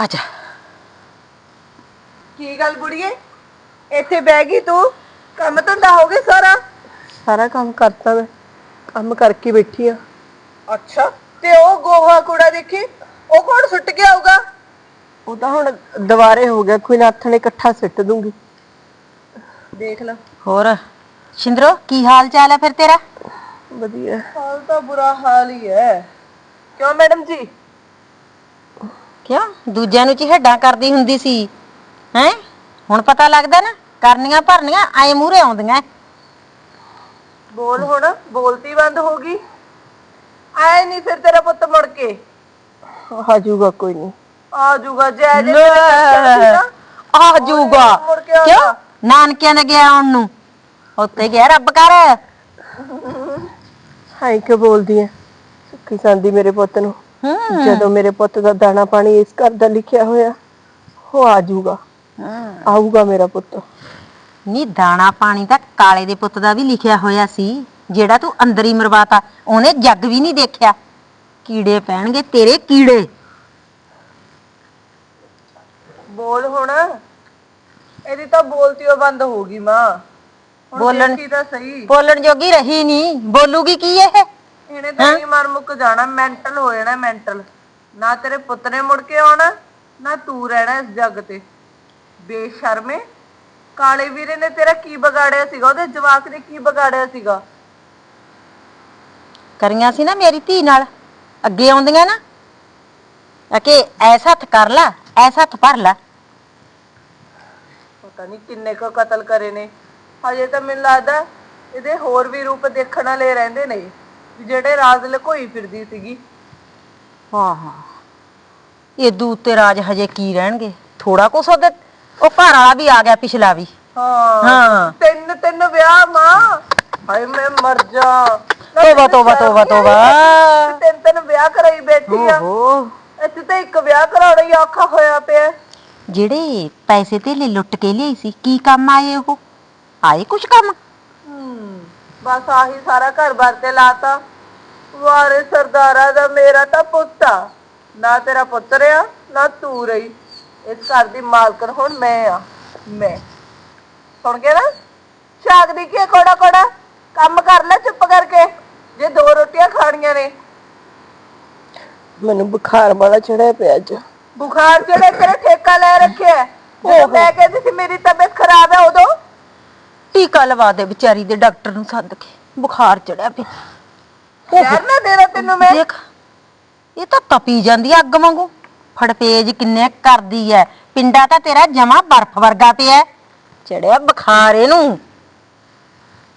ਆਜਾ ਕੀ ਗੱਲ ਬੁੜੀਏ? ਇੱਥੇ ਬਹਿ ਗਈ ਤੂੰ? ਕੰਮ ਧੰਦਾ ਹੋ ਗਿਆ ਸਾਰਾ? ਸਾਰਾ ਕੰਮ ਕਰਤਾ ਮੈਂ। ਕੰਮ ਕਰਕੇ ਬੈਠੀ ਆ। ਅੱਛਾ ਤੇ ਉਹ ਗੋਹਾ ਕੂੜਾ ਦੇਖੀ ਉਹ ਕੌਣ ਸੁੱਟ ਕੇ ਆਊਗਾ? ਉਹ ਤਾਂ ਹੁਣ ਦੁਬਾਰੇ ਹੋ ਗਿਆ ਕੋਈ ਨਾ ਨੇ ਇਕੱਠਾ ਸਿੱਟ ਦੂੰਗੀ। ਦੇਖ ਲੈ। ਹੋਰ? ਸ਼ਿੰਦਰੋ ਕੀ ਹਾਲ ਚਾਲ ਹੈ ਫਿਰ ਤੇਰਾ? ਵਧੀਆ ਹਾਲ ਤਾਂ ਬੁਰਾ ਹਾਲ ਹੀ ਹੈ। ਕਿਉਂ ਮੈਡਮ ਜੀ? ਕਿਉਂ? ਦੂਜਿਆਂ ਨੂੰ ਚਿਹੜਾ ਕਰਦੀ ਹੁੰਦੀ ਸੀ। ਹੈ? ਹੁਣ ਪਤਾ ਲੱਗਦਾ ਨਾ ਕਰਨੀਆਂ ਭਰਨੀਆਂ ਐ ਮੂਹਰੇ ਆਉਂਦੀਆਂ। ਬੋਲ ਹੁਣ ਬੋਲਤੀ ਬੰਦ ਹੋ ਗਈ। ਆਏ ਨਹੀਂ ਫਿਰ ਤੇਰਾ ਪੁੱਤ ਮੁੜ ਕੇ। ਆ ਜਾਊਗਾ ਕੋਈ ਨਹੀਂ। ਆ ਜੈ ਜੈ ਆ ਜਾਊਗਾ। ਕਿਉਂ? ਨਾਨਕਿਆਂ ਨੇ ਗਿਆ ਆਉਣ ਨੂੰ। ਉੱਤੇ ਗਿਆ ਰੱਬ ਕਰ ਹਾਈ ਕਿ ਬੋਲਦੀ ਐ? ਸੁੱਖੀ ਸੰਦੀ ਮੇਰੇ ਪੁੱਤ ਨੂੰ। ਹੂੰ। ਜਦੋਂ ਮੇਰੇ ਪੁੱਤ ਦਾ ਦਾਣਾ ਪਾਣੀ ਇਸ ਘਰ ਦਾ ਲਿਖਿਆ ਹੋਇਆ ਉਹ ਆ ਜਾਊਗਾ। ਆਊਗਾ ਮੇਰਾ ਪੁੱਤ। ਨੀ ਦਾਣਾ ਪਾਣੀ ਤਾਂ ਕਾਲੇ ਦੇ ਪੁੱਤ ਦਾ ਵੀ ਲਿਖਿਆ ਹੋਇਆ ਸੀ ਜਿਹੜਾ ਤੂੰ ਅੰਦਰ ਹੀ ਮਰਵਾਤਾ। ਉਹਨੇ ਜੱਗ ਵੀ ਨਹੀਂ ਦੇਖਿਆ। ਕੀੜੇ ਪੈਣਗੇ ਤੇਰੇ ਕੀੜੇ। ਬੋਲ ਹੁਣ। ਇਹਦੀ ਤਾਂ ਬੋਲਤੀ ਉਹ ਬੰਦ ਹੋ ਗਈ ਮਾਂ। ਹੁਣ ਬੋਲਣ- ਦੇਖੀ ਤਾਂ ਸਹੀ। ਬੋਲਣ ਜੋਗੀ ਰਹੀ ਨਹੀਂ ਬੋਲੂਗੀ ਕੀ ਇਹ? ਇਹਨੇ ਤਾਂ ਨਹੀਂ ਮਰ ਮੁੱਕ ਜਾਣਾ ਮੈਂਟਲ ਹੋ ਜਾਣਾ ਮੈਂਟਲ ਨਾ ਤੇਰੇ ਪੁੱਤ ਨੇ ਮੁੜ ਕੇ ਆਉਣਾ ਨਾ ਤੂੰ ਰਹਿਣਾ ਇਸ ਜੱਗ ਤੇ। ਬੇਸ਼ਰਮੇ ਕਾਲੇ ਵੀਰੇ ਨੇ ਤੇਰਾ ਕੀ ਵਿਗਾੜਿਆ ਸੀਗਾ? ਉਹਦੇ ਜਵਾਕ ਨੇ ਕੀ ਵਿਗਾੜਿਆ ਸੀਗਾ? ਕਰੀਆਂ ਸੀ ਨਾ ਮੇਰੀ ਧੀ ਨਾਲ। ਅੱਗੇ ਆਉਂਦੀਆਂ ਨਾ। ਕਿ ਐਸਾ ਹੱਥ ਕਰ ਲਾ ਐਸਾ ਹੱਥ ਭਰ ਲਾ। ਪਤਾ ਨਹੀਂ ਕਿੰਨੇ ਕੁ ਕਤਲ ਕਰੇ ਨੇ। ਹਜੇ ਤਾਂ ਮੈਨੂੰ ਲੱਗਦਾ ਇਹਦੇ ਹੋਰ ਵੀ ਰੂਪ ਦੇਖਣ ਵਾਲੇ ਰਹਿੰਦੇ ਨੇ। ਜਿਹੜੇ ਰਾਜ਼ ਲੁਕੋਈ ਫਿਰਦੀ ਸੀਗੀ। ਹਾਂ ਹਾਂ। ਇਹ ਦੂਤ ਤੇ ਰਾਜ ਹਜੇ ਕੀ ਰਹਿਣਗੇ? ਥੋੜਾ ਕੁਛ ਉਹਦੇ ਉਹ ਘਰ ਵਾਲਾ ਵੀ ਆ ਗਿਆ ਪਿਛਲਾ ਵੀ। ਹਾਂ ਹਾਂ। ਤਿੰਨ ਤਿੰਨ ਵਿਆਹ ਮਾਂ ਹਾਏ ਮੈਂ ਮਰ ਜਾ। ਨਾ ਤੋਬਾ, ਤੈਨੂੰ ਤੋਬਾ, ਸ਼ਰਮ ਤੋਬਾ, ਆਈ? ਤੋਬਾ। ਤਿੰਨ ਤਿੰਨ ਵਿਆਹ ਕਰਾਈ ਬੈਠੀ ਆ। ਓਹੋ। ਇੱਥੇ ਤਾਂ ਇੱਕ ਵਿਆਹ ਕਰਾਉਣਾ ਹੀ ਔਖਾ ਹੋਇਆ ਪਿਆ। ਜਿਹੜੇ ਪੈਸੇ ਤੇ ਲੁੱਟ ਕੇ ਲਿਆਈ ਸੀ ਕੀ ਕੰਮ ਆਏ ਉਹ? ਆਏ ਕੁਛ ਕੰਮ? ਬਸ ਆਹੀ ਸਾਰਾ ਘਰ-ਬਾਰ ਤੇ ਲਾਤਾ। ਵਾਰੇ ਸਰਦਾਰਾ ਦਾ ਮੇਰਾ ਤਾਂ ਪੁੱਤ ਆ। ਨਾ ਤੇਰਾ ਪੁੱਤਰ ਆ ਨਾ ਤੂੰ ਰਹੀ। ਇਸ ਘਰ ਦੀ ਮਾਲਕਣ ਹੁਣ ਮੈਂ ਆ। ਮੈਂ। ਸੁਣ ਕੇ ਨਾ? ਛਾਗ ਦੀ ਕੀ ਕੋੜਾ ਕੋੜਾ ਕੰਮ ਕਰ ਲੈ ਚੁੱਪ ਕਰਕੇ। ਜੇ ਦੋ ਰੋਟੀਆਂ ਖਾਣੀਆਂ ਨੇ। ਮੈਨੂੰ ਬੁਖਾਰ ਬੜਾ ਚੜਿਆ ਪਿਆ ਅੱਜ। ਬੁਖਾਰ ਜਿਹੜੇ ਤੇਰੇ ਠੇਕਾ ਲੈ ਰੱਖਿਆ। ਜਦੋਂ ਮੈਂ ਕਹਿੰਦੀ ਸੀ ਮੇਰੀ ਤਬੀਅਤ ਖਰਾਬ ਹੈ ਉਦੋਂ। ਟੀਕਾ ਲਵਾ ਦੇ ਵਿਚਾਰੀ ਦੇ ਡਾਕਟਰ ਨੂੰ ਸੱਦ ਕੇ ਬੁਖਾਰ ਚੜਿਆ ਪਿਆ। ਯਾਰ ਨਾ ਦੇਣਾ ਤੈਨੂੰ ਮੈਂ। ਦੇਖ ਇਹ ਤਾਂ ਤਪੀ ਜਾਂਦੀ ਆ ਅੱਗ ਵਾਂਗੂ। ਫੜਪੇਜ ਕਿੰਨੇ ਕਰਦੀ ਐ। ਪਿੰਡਾ ਤਾਂ ਤੇਰਾ ਜਮਾ ਬਰਫ਼ ਵਰਗਾ ਪਿਆ। ਚੜਿਆ ਬੁਖਾਰ ਇਹਨੂੰ।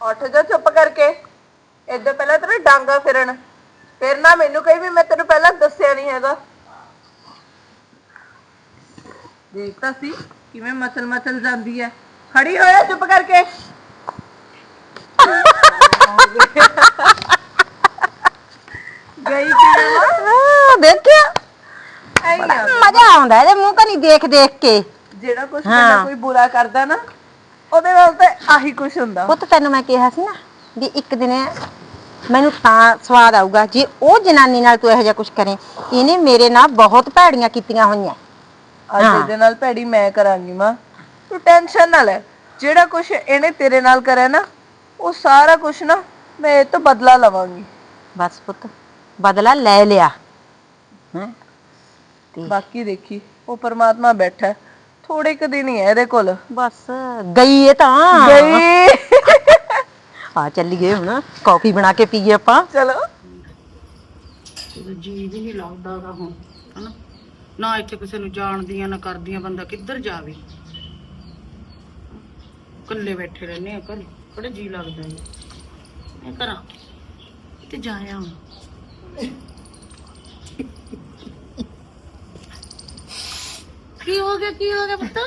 ਉੱਠ ਜਾ ਚੁੱਪ ਕਰਕੇ। ਏਦਾਂ ਪਹਿਲਾਂ ਤੇਰੇ ਡਾਂਗਾ ਫਿਰਨ। ਫਿਰ ਨਾ ਮੈਨੂੰ ਕਹੀ ਵੀ ਮੈਂ ਤੈਨੂੰ ਪਹਿਲਾਂ ਦੱਸਿਆ ਨਹੀਂ ਹੈਗਾ। ਦੇਖਤਾ ਸੀ ਕਿਵੇਂ ਮਸਲ ਮਸਲ ਜਾਂਦੀ ਹੈ ਖੜੀ ਹੋਇਆ ਚੁੱਪ ਕਰਕੇ। ਗਈ ਕਿਵੇਂ ਵਾ ਆਹ, ਦੇਖਿਆ। ਐਂ ਹੀ ਆ। ਮਜ਼ਾ ਆਉਂਦਾ ਇਹਦੇ ਮੂੰਹ ਕਨੀ ਦੇਖ ਦੇਖ ਕੇ। ਜਿਹੜਾ ਕੁਝ ਹਾਂ। ਕੋਈ ਬੁਰਾ ਕਰਦਾ ਨਾ ਉਹਦੇ ਨਾਲ ਤੇ ਆਹੀ ਕੁਝ ਹੁੰਦਾ। ਪੁੱਤ ਤੈਨੂੰ ਮੈਂ ਕਿਹਾ ਸੀ ਨਾ ਵੀ ਇੱਕ ਦਿਨ ਮੈਨੂੰ ਤਾਂ ਸਵਾਦ ਆਊਗਾ ਜੇ ਉਹ ਜਨਾਨੀ ਨਾਲ ਤੂੰ ਇਹੋ ਜਿਹਾ ਕੁਝ ਕਰੇ ਇਹਨੇ ਮੇਰੇ ਨਾਲ ਬਹੁਤ ਭੈੜੀਆਂ ਕੀਤੀਆਂ ਹੋਈਆਂ। ਅੱਜ ਹਾਂ। ਇਹਦੇ ਨਾਲ ਭੈੜੀ ਮੈਂ ਕਰਾਂਗੀ ਮਾਂ। ਤੂੰ ਟੈਨਸ਼ਨ ਨਾ ਲੈ। ਜਿਹੜਾ ਕੁਝ ਇਹਨੇ ਤੇਰੇ ਨਾਲ ਕਰਿਆ ਨਾ ਉਹ ਸਾਰਾ ਕੁਝ ਨਾ ਮੈਂ ਇਹ ਤੋਂ ਬਦਲਾ ਲਵਾਂਗੀ। ਬਸ ਪੁੱਤ ਬਦਲਾ ਲੈ ਲਿਆ। ਹੈਂ? ਤੇ ਬਾਕੀ ਦੇਖੀ ਉਹ ਪਰਮਾਤਮਾ ਬੈਠਾ ਹੈ। ਥੋੜੇ ਕੁ ਦਿਨ ਹੀ ਹੈ ਇਹਦੇ ਕੋਲ। ਬਸ ਗਈ ਇਹ ਤਾਂ। ਗਈ। ਆ ਚੱਲੀਏ ਹੁਣ ਕਾਫੀ ਬਣਾ ਕੇ ਪੀਏ ਆਪਾਂ। ਚਲੋ। ਜੀ ਵੀ ਨਹੀਂ ਲੱਗਦਾ ਗਾ ਹੁਣ ਹਨਾ। ਨਾ ਇੱਥੇ ਕਿਸੇ ਨੂੰ ਜਾਣਦੀਆਂ ਨਾ ਕਰਦੀਆਂ ਬੰਦਾ ਕਿੱਧਰ ਜਾਵੇ। ਇਕੱਲੇ ਬੈਠੇ ਰਹਿੰਦੇ ਆ ਘਰ, ਬੜਾ ਜੀ ਲੱਗਦਾ ਹੈ ਇਹ ਕਰਾਂ? ਤੇ ਜਾਇਆ ਹੁਣ ਕੀ ਹੋ ਗਿਆ, ਕੀ ਹੋ ਗਿਆ ਪੁੱਤ?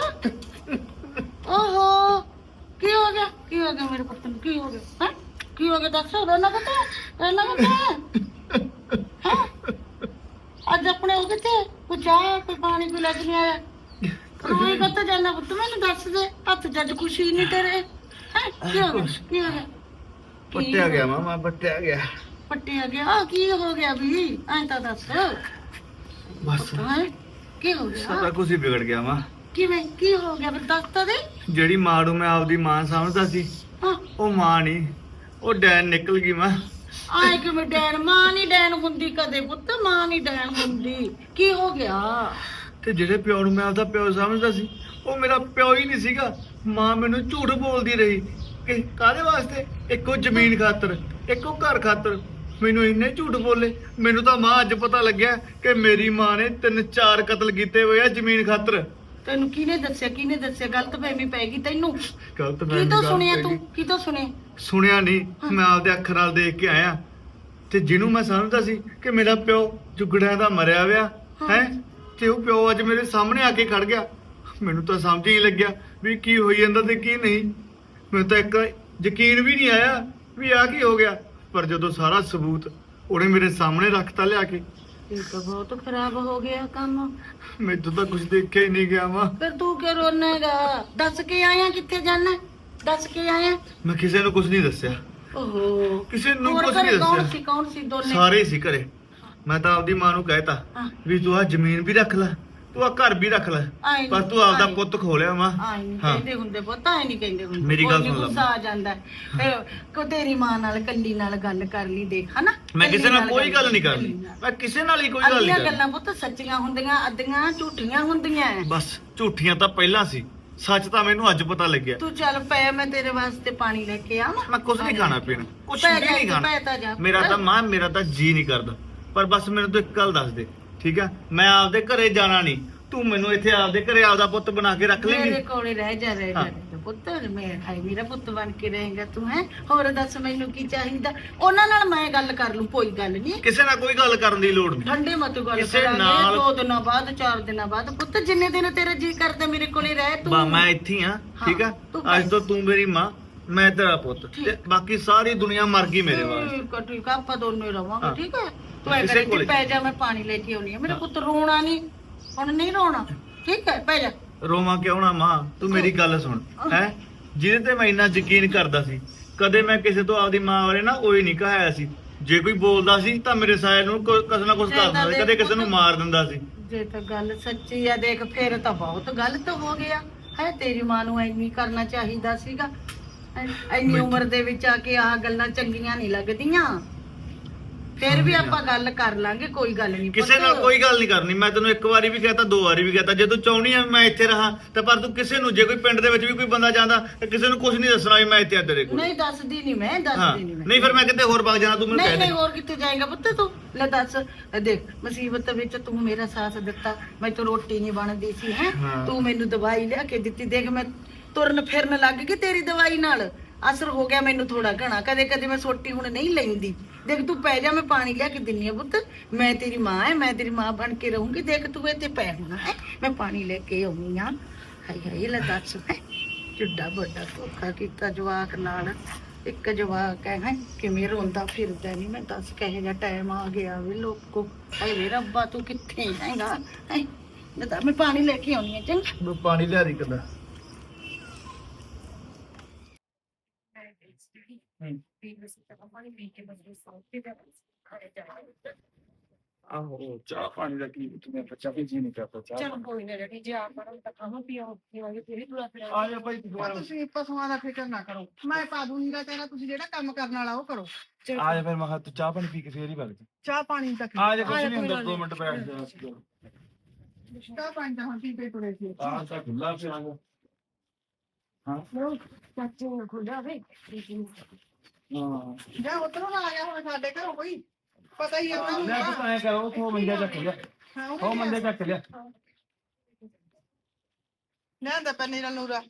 ਓਹੋ, ਕੀ ਹੋ ਗਿਆ, ਕੀ ਹੋ ਗਿਆ ਮੇਰੇ ਪੁੱਤ ਨੂੰ, ਕੀ ਹੋ ਗਿਆ? ਹੈ? ਕੀ ਹੋ ਗਿਆ, ਦੱਸ ਰੋਣਾ ਪੁੱਤ ਰੋਣਾ ਪੁੱਤ। ਹੈਂ? ਅੱਜ ਆਪਣੇ ਉਹ ਕਿੱਥੇ? ਕੋਈ ਚਾਹ, ਕੋਈ ਪਾਣੀ, ਕੋਈ ਕੇ ਨਹੀਂ ਆਇਆ? ਰੋਈ ਕੱਤ ਜਾਣਾ ਪੁੱਤ ਮੈਨੂੰ ਦੱਸ ਦੇ ਹੱਥ ਜੱਜ ਖੁਸ਼ੀ ਨਹੀਂ ਤੇਰੇ। ਹੈਂ? ਕੀ ਹੋ ਗਿਆ ਕੀ ਹੋ ਗਿਆ? ਪੱਟਿਆ ਗਿਆ ਮਾਮਾ ਪੱਟਿਆ ਗਿਆ। ਪੱਟਿਆ ਗਿਆ? ਆਹ ਕੀ ਹੋ ਗਿਆ ਵੀ? ਐਂ ਤਾਂ ਦੱਸ। ਬਸ। ਹੈਂ? ਕੀ ਹੋ ਗਿਆ? ਸਾਰਾ ਕੁਝ ਹੀ ਵਿਗੜ ਗਿਆ ਮਾਂ ਕਿਵੇਂ ਕੀ ਹੋ ਗਿਆ? ਫਿਰ ਦੱਸ ਤਾਂ ਦੇ। ਜਿਹੜੀ ਮਾਂ ਨੂੰ ਮੈਂ ਆਪਦੀ ਮਾਂ ਸਮਝਦਾ ਸੀ ਹਾਂ। ਉਹ ਮਾਂ ਨਹੀਂ ਉਹ ਡੈਨ ਨਿਕਲ ਗਈ ਮਾਂ ਆਏ ਕਿਵੇਂ ਡੈਣ? ਮਾਂ ਨਹੀਂ ਡੈਣ ਹੁੰਦੀ ਕਦੇ ਪੁੱਤ ਮਾਂ ਨਹੀਂ ਡੈਣ ਹੁੰਦੀ। ਕੀ ਹੋ ਗਿਆ? ਤੇ ਜਿਹੜੇ ਪਿਓ ਨੂੰ ਮੈਂ ਆਪਦਾ ਪਿਓ ਸਮਝਦਾ ਸੀ ਉਹ ਮੇਰਾ ਪਿਓ ਹੀ ਨਹੀਂ ਸੀਗਾ। ਮਾਂ ਮੈਨੂੰ ਝੂਠ ਬੋਲਦੀ ਰਹੀ ਕਿ ਕਾਦੇ ਵਾਸਤੇ? ਇੱਕੋ ਜ਼ਮੀਨ ਖਾਤਰ ਇੱਕੋ ਘਰ ਖਾਤਰ। ਮੈਨੂੰ ਇੰਨੇ ਝੂਠ ਬੋਲੇ ਮੈਨੂੰ ਤਾਂ ਮਾਂ ਅੱਜ ਪਤਾ ਲੱਗਿਆ ਕਿ ਮੇਰੀ ਮਾਂ ਨੇ ਤਿੰਨ ਚਾਰ ਕਤਲ ਕੀਤੇ ਹੋਏ ਆ ਜ਼ਮੀਨ ਖਾਤਰ। ਤੈਨੂੰ ਕਿਹਨੇ ਦੱਸਿਆ ਕਿਹਨੇ ਦੱਸਿਆ? ਗਲਤ ਫਹਿਮੀ ਪੈ ਗਈ ਤੈਨੂੰ। ਗਲਤ ਕੀ ਫਹਿਮੀ ਤੋਂ ਗੱਲ ਸੁਣਿਆ ਤੂੰ। ਕੀ ਤੋਂ ਸੁਣਿਆ? ਸੁਣਿਆ ਨਹੀਂ ਮੈਂ ਆਪਦੇ ਅੱਖਾਂ ਨਾਲ ਦੇਖ ਕੇ ਆਇਆ। ਤੇ ਜਿਹਨੂੰ ਮੈਂ ਸਮਝਦਾ ਸੀ ਕਿ ਮੇਰਾ ਪਿਓ ਜੁਗੜਿਆਂ ਦਾ ਮਰਿਆ ਹੋਇਆ ਹੈ? ਤੇ ਉਹ ਪਿਓ ਅੱਜ ਮੇਰੇ ਸਾਹਮਣੇ ਆ ਕੇ ਖੜ ਗਿਆ। ਮੈਨੂੰ ਤਾਂ ਸਮਝ ਹੀ ਲੱਗਿਆ ਵੀ ਕੀ ਹੋਈ ਜਾਂਦਾ ਤੇ ਕੀ ਨਹੀਂ। ਮੈਨੂੰ ਤਾਂ ਇੱਕ ਯਕੀਨ ਵੀ ਨਹੀਂ ਆਇਆ ਵੀ ਆ ਕੀ ਹੋ ਗਿਆ। ਪਰ ਜਦੋਂ ਸਾਰਾ ਸਬੂਤ ਉਹਨੇ ਮੇਰੇ ਸਾਹਮਣੇ ਰੱਖਤਾ ਲਿਆ ਕੇ। ਇਹ ਤਾਂ ਬਹੁਤ ਖਰਾਬ ਹੋ ਗਿਆ ਕੰਮ। ਮੈਨੂੰ ਤਾਂ ਕੁਝ ਦੇਖਿਆ ਹੀ ਨਹੀਂ ਗਿਆ ਵਾ। ਫਿਰ ਤੂੰ ਕਿ ਰੋਣੇਗਾ ਦੱਸ ਕੇ ਆਇਆ ਕਿੱਥੇ ਜਾਣਾ? ਦੱਸ ਕੇ ਆਇਆ? ਮੈਂ ਕਿਸੇ ਨੂੰ ਕੁਝ ਨਹੀਂ ਦੱਸਿਆ। ਓਹੋ। ਕਿਸੇ ਨੂੰ ਹੋਰ ਕੁਝ ਘਰੇ ਨਹੀਂ ਕੌਣ ਦੱਸਿਆ ਸੀ ਕੌਣ ਸੀ ਦੋਨੇ? ਸਾਰੇ ਸੀ ਘਰੇ। ਮੈਂ ਤਾਂ ਆਪਦੀ ਮਾਂ ਨੂੰ ਕਹਿਤਾ ਹਾਂ। ਵੀ ਤੂੰ ਆ ਜ਼ਮੀਨ ਵੀ ਰੱਖ ਲੈ ਤੂੰ ਆ ਘਰ ਵੀ ਰੱਖ ਲੈ ਆਏ ਪਰ ਤੂੰ ਆਪਦਾ ਆਏ। ਪੁੱਤ ਖੋਲਿਆ ਮਾਂ ਆਏ ਨਹੀਂ। ਕਹਿੰਦੇ ਹੁੰਦੇ ਪੁੱਤ ਆਏ ਨਹੀਂ ਕਹਿੰਦੇ ਹੁੰਦੇ ਮੇਰੀ ਗੱਲ ਕੋਈ ਨੀ ਸੁਣ ਲਾ। ਗੁੱਸਾ ਆ ਜਾਂਦਾ ਹੈ। ਫਿਰ ਕੋ ਤੇਰੀ ਮਾਂ ਨਾਲ ਕੱਲੀ ਨਾਲ ਗੱਲ ਕਰ ਲਈ ਦੇਖ ਹਨਾ ਮੈਂ ਕਿਸੇ ਨਾਲ ਕੋਈ ਗੱਲ ਨਹੀਂ ਕਰਨੀ। ਮੈਂ ਕਿਸੇ ਨਾਲ ਹੀ ਕੋਈ ਗੱਲ ਨਹੀਂ ਅੱਧੀਆਂ ਕਰਨੀ ਗੱਲਾਂ ਪੁੱਤ ਸੱਚੀਆਂ ਹੁੰਦੀਆਂ ਅੱਧੀਆਂ ਝੂਠੀਆਂ ਹੁੰਦੀਆਂ ਬਸ ਝੂਠੀਆਂ ਤਾਂ ਪਹਿਲਾਂ ਸੀ ਸੱਚ ਤਾਂ ਮੈਨੂੰ ਅੱਜ ਪਤਾ ਲੱਗਿਆ ਤੂੰ ਚੱਲ ਪੈ ਮੈਂ ਤੇਰੇ ਵਾਸਤੇ ਪਾਣੀ ਲੈ ਕੇ ਆਵਾਂ ਮੈਂ ਕੁਝ ਨਹੀਂ ਖਾਣਾ ਪੀਣਾ ਕੁਝ ਪੈ ਵੀ ਜਾ, ਨਹੀਂ ਪੈ ਤਾਂ ਖਾਣਾ। ਮੇਰਾ ਤਾਂ ਮਾਂ ਮੇਰਾ ਤਾਂ ਜੀ ਨਹੀਂ ਕਰਦਾ ਪਰ ਬਸ ਮੈਨੂੰ ਤੂੰ ਇੱਕ ਗੱਲ ਦੱਸ ਦੇ ਠੀਕ ਆ? ਮੈਂ ਆਪਦੇ ਘਰੇ ਜਾਣਾ ਨਹੀਂ। ਤੂੰ ਮੈਨੂੰ ਇੱਥੇ ਆਪਦੇ ਘਰੇ ਆਪਦਾ ਪੁੱਤ ਬਣਾ ਕੇ ਰੱਖ ਮੇਰੇ ਲੇਂਗੀ ਕੋਲੇ ਰਹਿ ਜਾ ਰਹਿ ਜਾ ਹਾਂ। ਪੁੱਤ ਮੈਂ ਖਾਈ ਮੇਰਾ ਪੁੱਤ ਬਣ ਕੇ ਰਹੇਗਾ ਤੂੰ ਹੈ? ਹੋਰ ਦੱਸ ਮੈਨੂੰ ਕੀ ਚਾਹੀਦਾ? ਉਹਨਾਂ ਨਾਲ ਮੈਂ ਗੱਲ ਕਰ ਲੂੰ ਕੋਈ ਗੱਲ ਨਹੀਂ। ਕਿਸੇ ਨਾਲ ਕੋਈ ਗੱਲ ਕਰਨ ਦੀ ਲੋੜ ਨਹੀਂ। ਠੰਡੇ ਮਤ ਗੱਲ ਕਿਸੇ ਕਰਾਂਗੇ ਨਾਲ- ਦੋ ਦਿਨਾਂ ਬਾਅਦ ਚਾਰ ਦਿਨਾਂ ਬਾਅਦ। ਪੁੱਤ ਜਿੰਨੇ ਦਿਨ ਤੇਰਾ ਜੀ ਕਰਦਾ ਮੇਰੇ ਕੋਲੇ ਰਹਿ ਤੂੰ। ਬਾ ਮੈਂ ਇੱਥੇ ਆ ਠੀਕ ਆ? ਤੂੰ ਅੱਜ ਤੋਂ ਤੂੰ ਮੇਰੀ ਮਾਂ ਮੈਂ ਤੇਰਾ ਪੁੱਤ। ਤੇ ਬਾਕੀ ਸਾਰੀ ਦੁਨੀਆ ਮਰ ਗਈ ਮੇਰੇ ਵਾਸਤੇ ਠੀਕ ਆ, ਠੀਕ ਆ ਆਪਾਂ ਦੋਨੋਂ ਹੀ। ਰਵਾਂਗੇ। ਠੀਕ ਹੈ ਤੂੰ ਐ ਕਿਸੇ ਕਰ ਕੋਲੇ। ਪੈ ਜਾ ਮੈਂ ਪਾਣੀ ਲੈ ਕੇ ਆਉਣੀ ਆ। ਮੇਰਾ ਪੁੱਤ ਰੋਣਾ ਨਹੀਂ। ਹੁਣ ਨਹੀਂ ਰੋਣਾ। ਠੀਕ ਹੈ ਪੈ ਜਾ। ਰੋਵਾਂ ਕਿਉਂ ਨਾ ਮਾਂ? ਤੂੰ ਮੇਰੀ ਗੱਲ ਸੁਣ। ਹੈ? ਜਿਹਦੇ ਤੇ ਮੈਂ ਇੰਨਾ ਯਕੀਨ ਕਰਦਾ ਸੀ ਕਦੇ ਮੈਂ ਕਿਸੇ ਤੋਂ ਆਪਦੀ ਮਾਂ ਬਾਰੇ ਨਾ ਕੋਈ ਨਹੀਂ ਕਹਾਇਆ ਸੀ। ਜੇ ਕੋਈ ਬੋਲਦਾ ਸੀ ਤਾਂ ਮੇਰੇ ਸਾਇਰ ਨੂੰ ਕੁ- ਕੁਛ ਨਾ ਕੁਛ ਕਰ ਦਿੰਦਾ ਸੀ ਕਦੇ ਕਿਸੇ ਨੂੰ ਮਾਰ ਦਿੰਦਾ ਸੀ। ਜੇ ਤਾਂ ਗੱਲ ਸੱਚੀ ਆ ਦੇਖ ਫਿਰ ਤਾਂ ਬਹੁਤ ਗਲਤ ਹੋ ਗਿਆ। ਹੈ ਤੇਰੀ ਮਾਂ ਨੂੰ ਐਨੀ ਕਰਨਾ ਚਾਹੀਦਾ ਸੀਗਾ। ਹੈਂ, ਐਨੀ ਉਮਰ ਦੇ ਵਿੱਚ ਆ ਕੇ ਆਹ ਗੱਲਾਂ ਚੰਗੀਆਂ ਨਹੀਂ ਲੱਗਦੀਆਂ। ਫਿਰ ਵੀ ਆਪਾਂ ਗੱਲ ਕਰ ਲਾਂਗੇ ਕੋਈ ਗੱਲ ਨਹੀਂ ਕਿਸੇ ਨਾਲ ਕੋਈ ਗੱਲ ਨਹੀਂ ਕਰਨੀ ਮੈਂ ਤੈਨੂੰ ਇੱਕ ਵਾਰੀ ਵੀ ਕਹਤਾ ਦੋ ਵਾਰੀ ਵੀ ਕਹਤਾ ਜੇ ਤੂੰ ਚਾਹਣੀ ਆ ਮੈਂ ਇੱਥੇ ਰਹਾ ਤਾਂ ਪਰ ਤੂੰ ਕਿਸੇ ਨੂੰ ਜੇ ਕੋਈ ਪਿੰਡ ਦੇ ਵਿੱਚ ਵੀ ਕੋਈ ਬੰਦਾ ਜਾਂਦਾ ਤਾਂ ਕਿਸੇ ਨੂੰ ਕੁਝ ਨਹੀਂ ਦੱਸਣਾ ਵੀ ਮੈਂ ਇੱਥੇ ਆ ਤੇਰੇ ਕੋਲ। ਨਹੀਂ ਦੱਸਦੀ ਨਹੀਂ ਮੈਂ ਹਾਂ ਦੱਸਦੀ ਨਹੀਂ ਮੈਂ। ਨਹੀਂ ਫਿਰ ਮੈਂ ਕਿਤੇ ਹੋਰ ਵਗ ਜਾਣਾ ਤੂੰ ਮੈਨੂੰ ਨਹੀਂ ਕਹਿ ਨਹੀਂ ਦੇ। ਹੋਰ ਕਿੱਥੇ ਜਾਏਗਾ ਪੁੱਤ ਤੂੰ? ਲੈ ਦੱਸ ਦੇਖ ਮੁਸੀਬਤ ਵਿੱਚ ਤੂੰ ਮੇਰਾ ਸਾਥ ਦਿੱਤਾ ਮੈਂ ਤਾਂ ਰੋਟੀ ਨਹੀਂ ਬਣਦੀ ਸੀ ਹੈ? ਹਾਂ। ਤੂੰ ਮੈਨੂੰ ਦਵਾਈ ਲਿਆ ਕੇ ਦਿੱਤੀ ਦੇਖ ਮੈਂ ਤੁਰਨ ਫਿਰਨ ਲੱਗ ਗਈ ਤੇਰੀ ਦਵਾਈ ਨਾਲ। ਅਸਰ ਹੋ ਗਿਆ ਮੈਨੂੰ ਥੋੜਾ ਘਣਾ ਕਦੇ ਕਦੇ ਮੈਂ ਸੋਟੀ ਹੁਣ ਨਹੀਂ ਲੈਂਦੀ। ਦੇਖ ਤੂੰ ਪੈ ਜਾ ਮੈਂ ਪਾਣੀ ਲਿਆ ਕੇ ਦਿੰਨੀ ਆ ਪੁੱਤ। ਮੈਂ ਤੇਰੀ ਮਾਂ ਹੈ ਮੈਂ ਤੇਰੀ ਮਾਂ ਬਣ ਕੇ ਰਹੂੰਗੀ। ਦੇਖ ਤੂੰ ਇੱਥੇ ਪੈ ਹੋਣਾ ਹੈ। ਮੈਂ ਪਾਣੀ ਲੈ ਕੇ ਆਉਣੀ ਆ। ਹਾਏ ਹਾਏ ਲੈ ਦੱਸ ਹੈ। ਕਿੱਡਾ ਵੱਡਾ ਧੋਖਾ ਕੀਤਾ ਜਵਾਕ ਨਾਲ। ਇੱਕ ਜਵਾਕ ਹੈ ਹੈਂ, ਕਿਵੇਂ ਰੋਂਦਾ ਫਿਰਦਾ ਨਹੀਂ ਮੈਂ ਦੱਸ ਕਹੇ ਜਿਹਾ ਟਾਈਮ ਆ ਗਿਆ ਵੇ ਲੋਕੋ। ਹਾਏ ਵੇ ਰੱਬਾ ਤੂੰ ਕਿੱਥੇ ਹੈਗਾ? ਹੈ। ਮੈਂ ਤਾਂ ਮੈਂ ਪਾਣੀ ਲੈ ਕੇ ਆਉਣੀ ਹੈ ਚੰਗਾ। ਮੈਂ ਪਾਣੀ ਲਿਆ ਦੀ ਕਦਾ ਆਹੋ। ਚਾਹ ਪਾਣੀ ਦਾ ਕੀ ਤੁਮੇ ਬੱਚਾ ਵੀ ਜੀ ਨਹੀਂ ਕਰਦਾ ਚਾਹ ਚਲ ਕੋਈ ਨਾ ਜਿਹੜੀ ਜੇ ਆਪਾਂ ਨੂੰ ਤਾਂ ਕਹਾਂ ਪੀਓ ਪੀਵਾਂਗੇ ਤੇਰੀ ਤੁਰਾ ਫਿਰ ਆ ਜਾ ਭਾਈ ਤੂੰ ਤੁਸੀਂ ਪਸ਼ੂਆਂ ਦਾ ਫਿਕਰ ਨਾ ਕਰੋ। ਮੈਂ ਪਾ ਦੂੰਗੀ ਤੇਰਾ ਤੁਸੀਂ ਜਿਹੜਾ ਕੰਮ ਕਰਨ ਵਾਲਾ ਉਹ ਕਰੋ। ਆ ਜਾ ਫਿਰ ਮੈਂ ਕਿਹਾ ਤੂੰ ਚਾਹ ਪਾਣੀ ਪੀ ਕੇ ਫੇਰ ਹੀ ਵਗ ਜਾ। ਚਾਹ ਪਾਣੀ ਤੱਕ ਆ ਜਾ ਕੁਛ ਨਹੀਂ ਹੁੰਦਾ 2 ਮਿੰਟ ਬੈਠ ਜਾ। ਚਾਹ ਪਾਣੀ ਤਾਂ ਹੁਣ ਪੀ ਕੇ ਤੁਰੇ ਸੀ। ਆ ਤਾਂ ਖੁੱਲਾ ਫਿਰ ਆ ਜਾ ਹਾਂ ਚਾਚੇ ਨੂੰ ਖੁੱਲਿਆ ਵੇ। ਹਾਂ। ਜਾਂ ਉਧਰੋਂ ਨਾ ਆ ਗਿਆ ਹੁਣ ਸਾਡੇ ਘਰੋਂ ਕੋਈ। ਪਤਾ ਹੀ ਆ ਉਹਨਾਂ ਨੂੰ ਲੈ ਤੂੰ। ਐ ਕਰੋ ਉਹ ਮੰਜਾ ਚੱਕ ਲਿਆ। ਹਾਂ, ਉਹ ਮੰਜਾ ਚੱਕ ਲਿਆ। ਲਿਆਂਦਾ ਪੈਨੇ ਦਾ ਨੂਰਾ।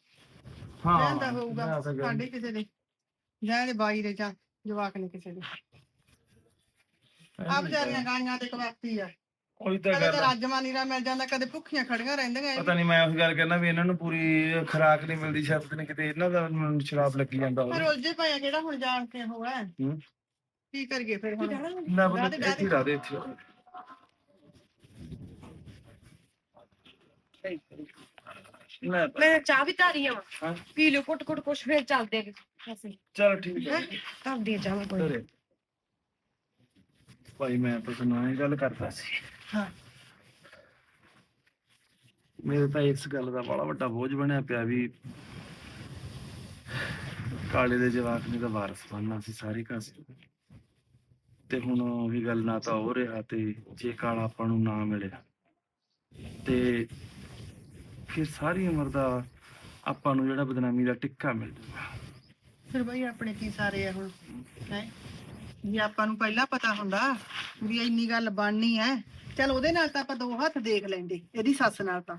ਹਾਂ ਲਿਆਂਦਾ ਹੋਊਗਾ। ਸਾਡੇ ਕਿਸੇ ਦੇ। ਜਾਂ ਬਾਈ ਦੇ ਜਾਂ ਜਵਾਕ ਨੇ ਕਿਸੇ ਦੇ। ਆ ਵਿਚਾਰੀਆਂ ਗਾਈਆਂ ਤੇ ਕਵਾਤੀ ਆ। ਉਹੀ ਤਾਂ ਕਦੇ ਗੱਲ ਤਾਂ ਆ। ਰਾਜਮਾ ਨੀਰਾ ਮਿਲ ਜਾਂਦਾ ਕਦੇ ਭੁੱਖੀਆਂ ਖੜੀਆਂ ਰਹਿੰਦੀਆਂ ਇਹ। ਪਤਾ ਨਹੀਂ ਮੈਂ ਉਹੀ ਗੱਲ ਕਰਨਾ ਵੀ ਇਹਨਾਂ ਨੂੰ ਪੂਰੀ ਖਰਾਕ ਨਹੀਂ ਮਿਲਦੀ ਸ਼ਾਇਦ ਨੇ ਕਿਤੇ ਇਹਨਾਂ ਦਾ ਮੈਨੂੰ ਸ਼ਰਾਬ ਲੱਗੀ ਜਾਂਦਾ ਪਰ ਹੋਵੇ ਉਲਝੇ ਪਏ ਆ ਕਿਹੜਾ ਹੁਣ ਜਾਣ ਕੇ ਹੋਇਆ ਹੂੰ। ਕੀ ਕਰੀਏ ਫਿਰ ਹੁਣ? ਲੈ ਬੁੱਢਾ ਇੱਥੇ ਹੀ ਲਾ ਦੇ ਇੱਥੇ ਲੈ ਮੈਂ ਚਾਹ ਵੀ ਧਾਰੀ ਆ। ਹਾਂ। ਪੀ ਲਿਓ ਕੁੱਟ ਕੁੱਟ ਕੁਛ ਫਿਰ ਚੱਲਦੇ ਆ। ਅਸੀਂ। ਚਲ ਠੀਕ ਹੈ? ਧਰਦੀ ਆ ਚਾਹ ਮੈਂ ਕੋਈ। ਭਾਈ ਮੈਂ ਤਾਂ ਸੁਣਾ ਇਹ ਗੱਲ ਕਰਦਾ ਸੀ। ਹਾਂ। ਮੇਰੇ ਤਾਂ ਇਸ ਗੱਲ ਦਾ ਬੜਾ ਵੱਡਾ ਬੋਝ ਬਣਿਆ ਪਿਆ ਵੀ ਕਾਲੇ ਦੇ ਜਵਾਕ ਨੇ ਤਾਂ ਵਾਰਸ ਬਣਨਾ ਸੀ ਸਾਰੇ ਕਾਸੇ। ਤੇ ਹੁਣ ਉਹੀ ਗੱਲ ਨਾ ਤਾਂ ਹੋ ਰਿਹਾ ਤੇ ਜੇ ਕਾਲਾ ਆਪਾਂ ਨੂੰ ਨਾ ਮਿਲਿਆ ਤੇ ਫਿਰ ਸਾਰੀ ਉਮਰ ਦਾ ਆਪਾਂ ਨੂੰ ਜਿਹੜਾ ਬਦਨਾਮੀ ਦਾ ਟਿੱਕਾ ਮਿਲ ਜੂਗਾ ਫਿਰ ਬਈ ਆਪਣੇ ਕੀ ਸਾਰੇ ਆ ਹੁਣ ਹੈ? ਜੇ ਆਪਾਂ ਨੂੰ ਪਹਿਲਾਂ ਪਤਾ ਹੁੰਦਾ ਵੀ ਇੰਨੀ ਗੱਲ ਬਣਨੀ ਹੈ ਚਲ ਉਹਦੇ ਨਾਲ ਤਾਂ ਆਪਾਂ ਦੋ ਹੱਥ ਦੇਖ ਲੈਂਦੇ ਇਹਦੀ ਸੱਸ ਨਾਲ ਤਾਂ।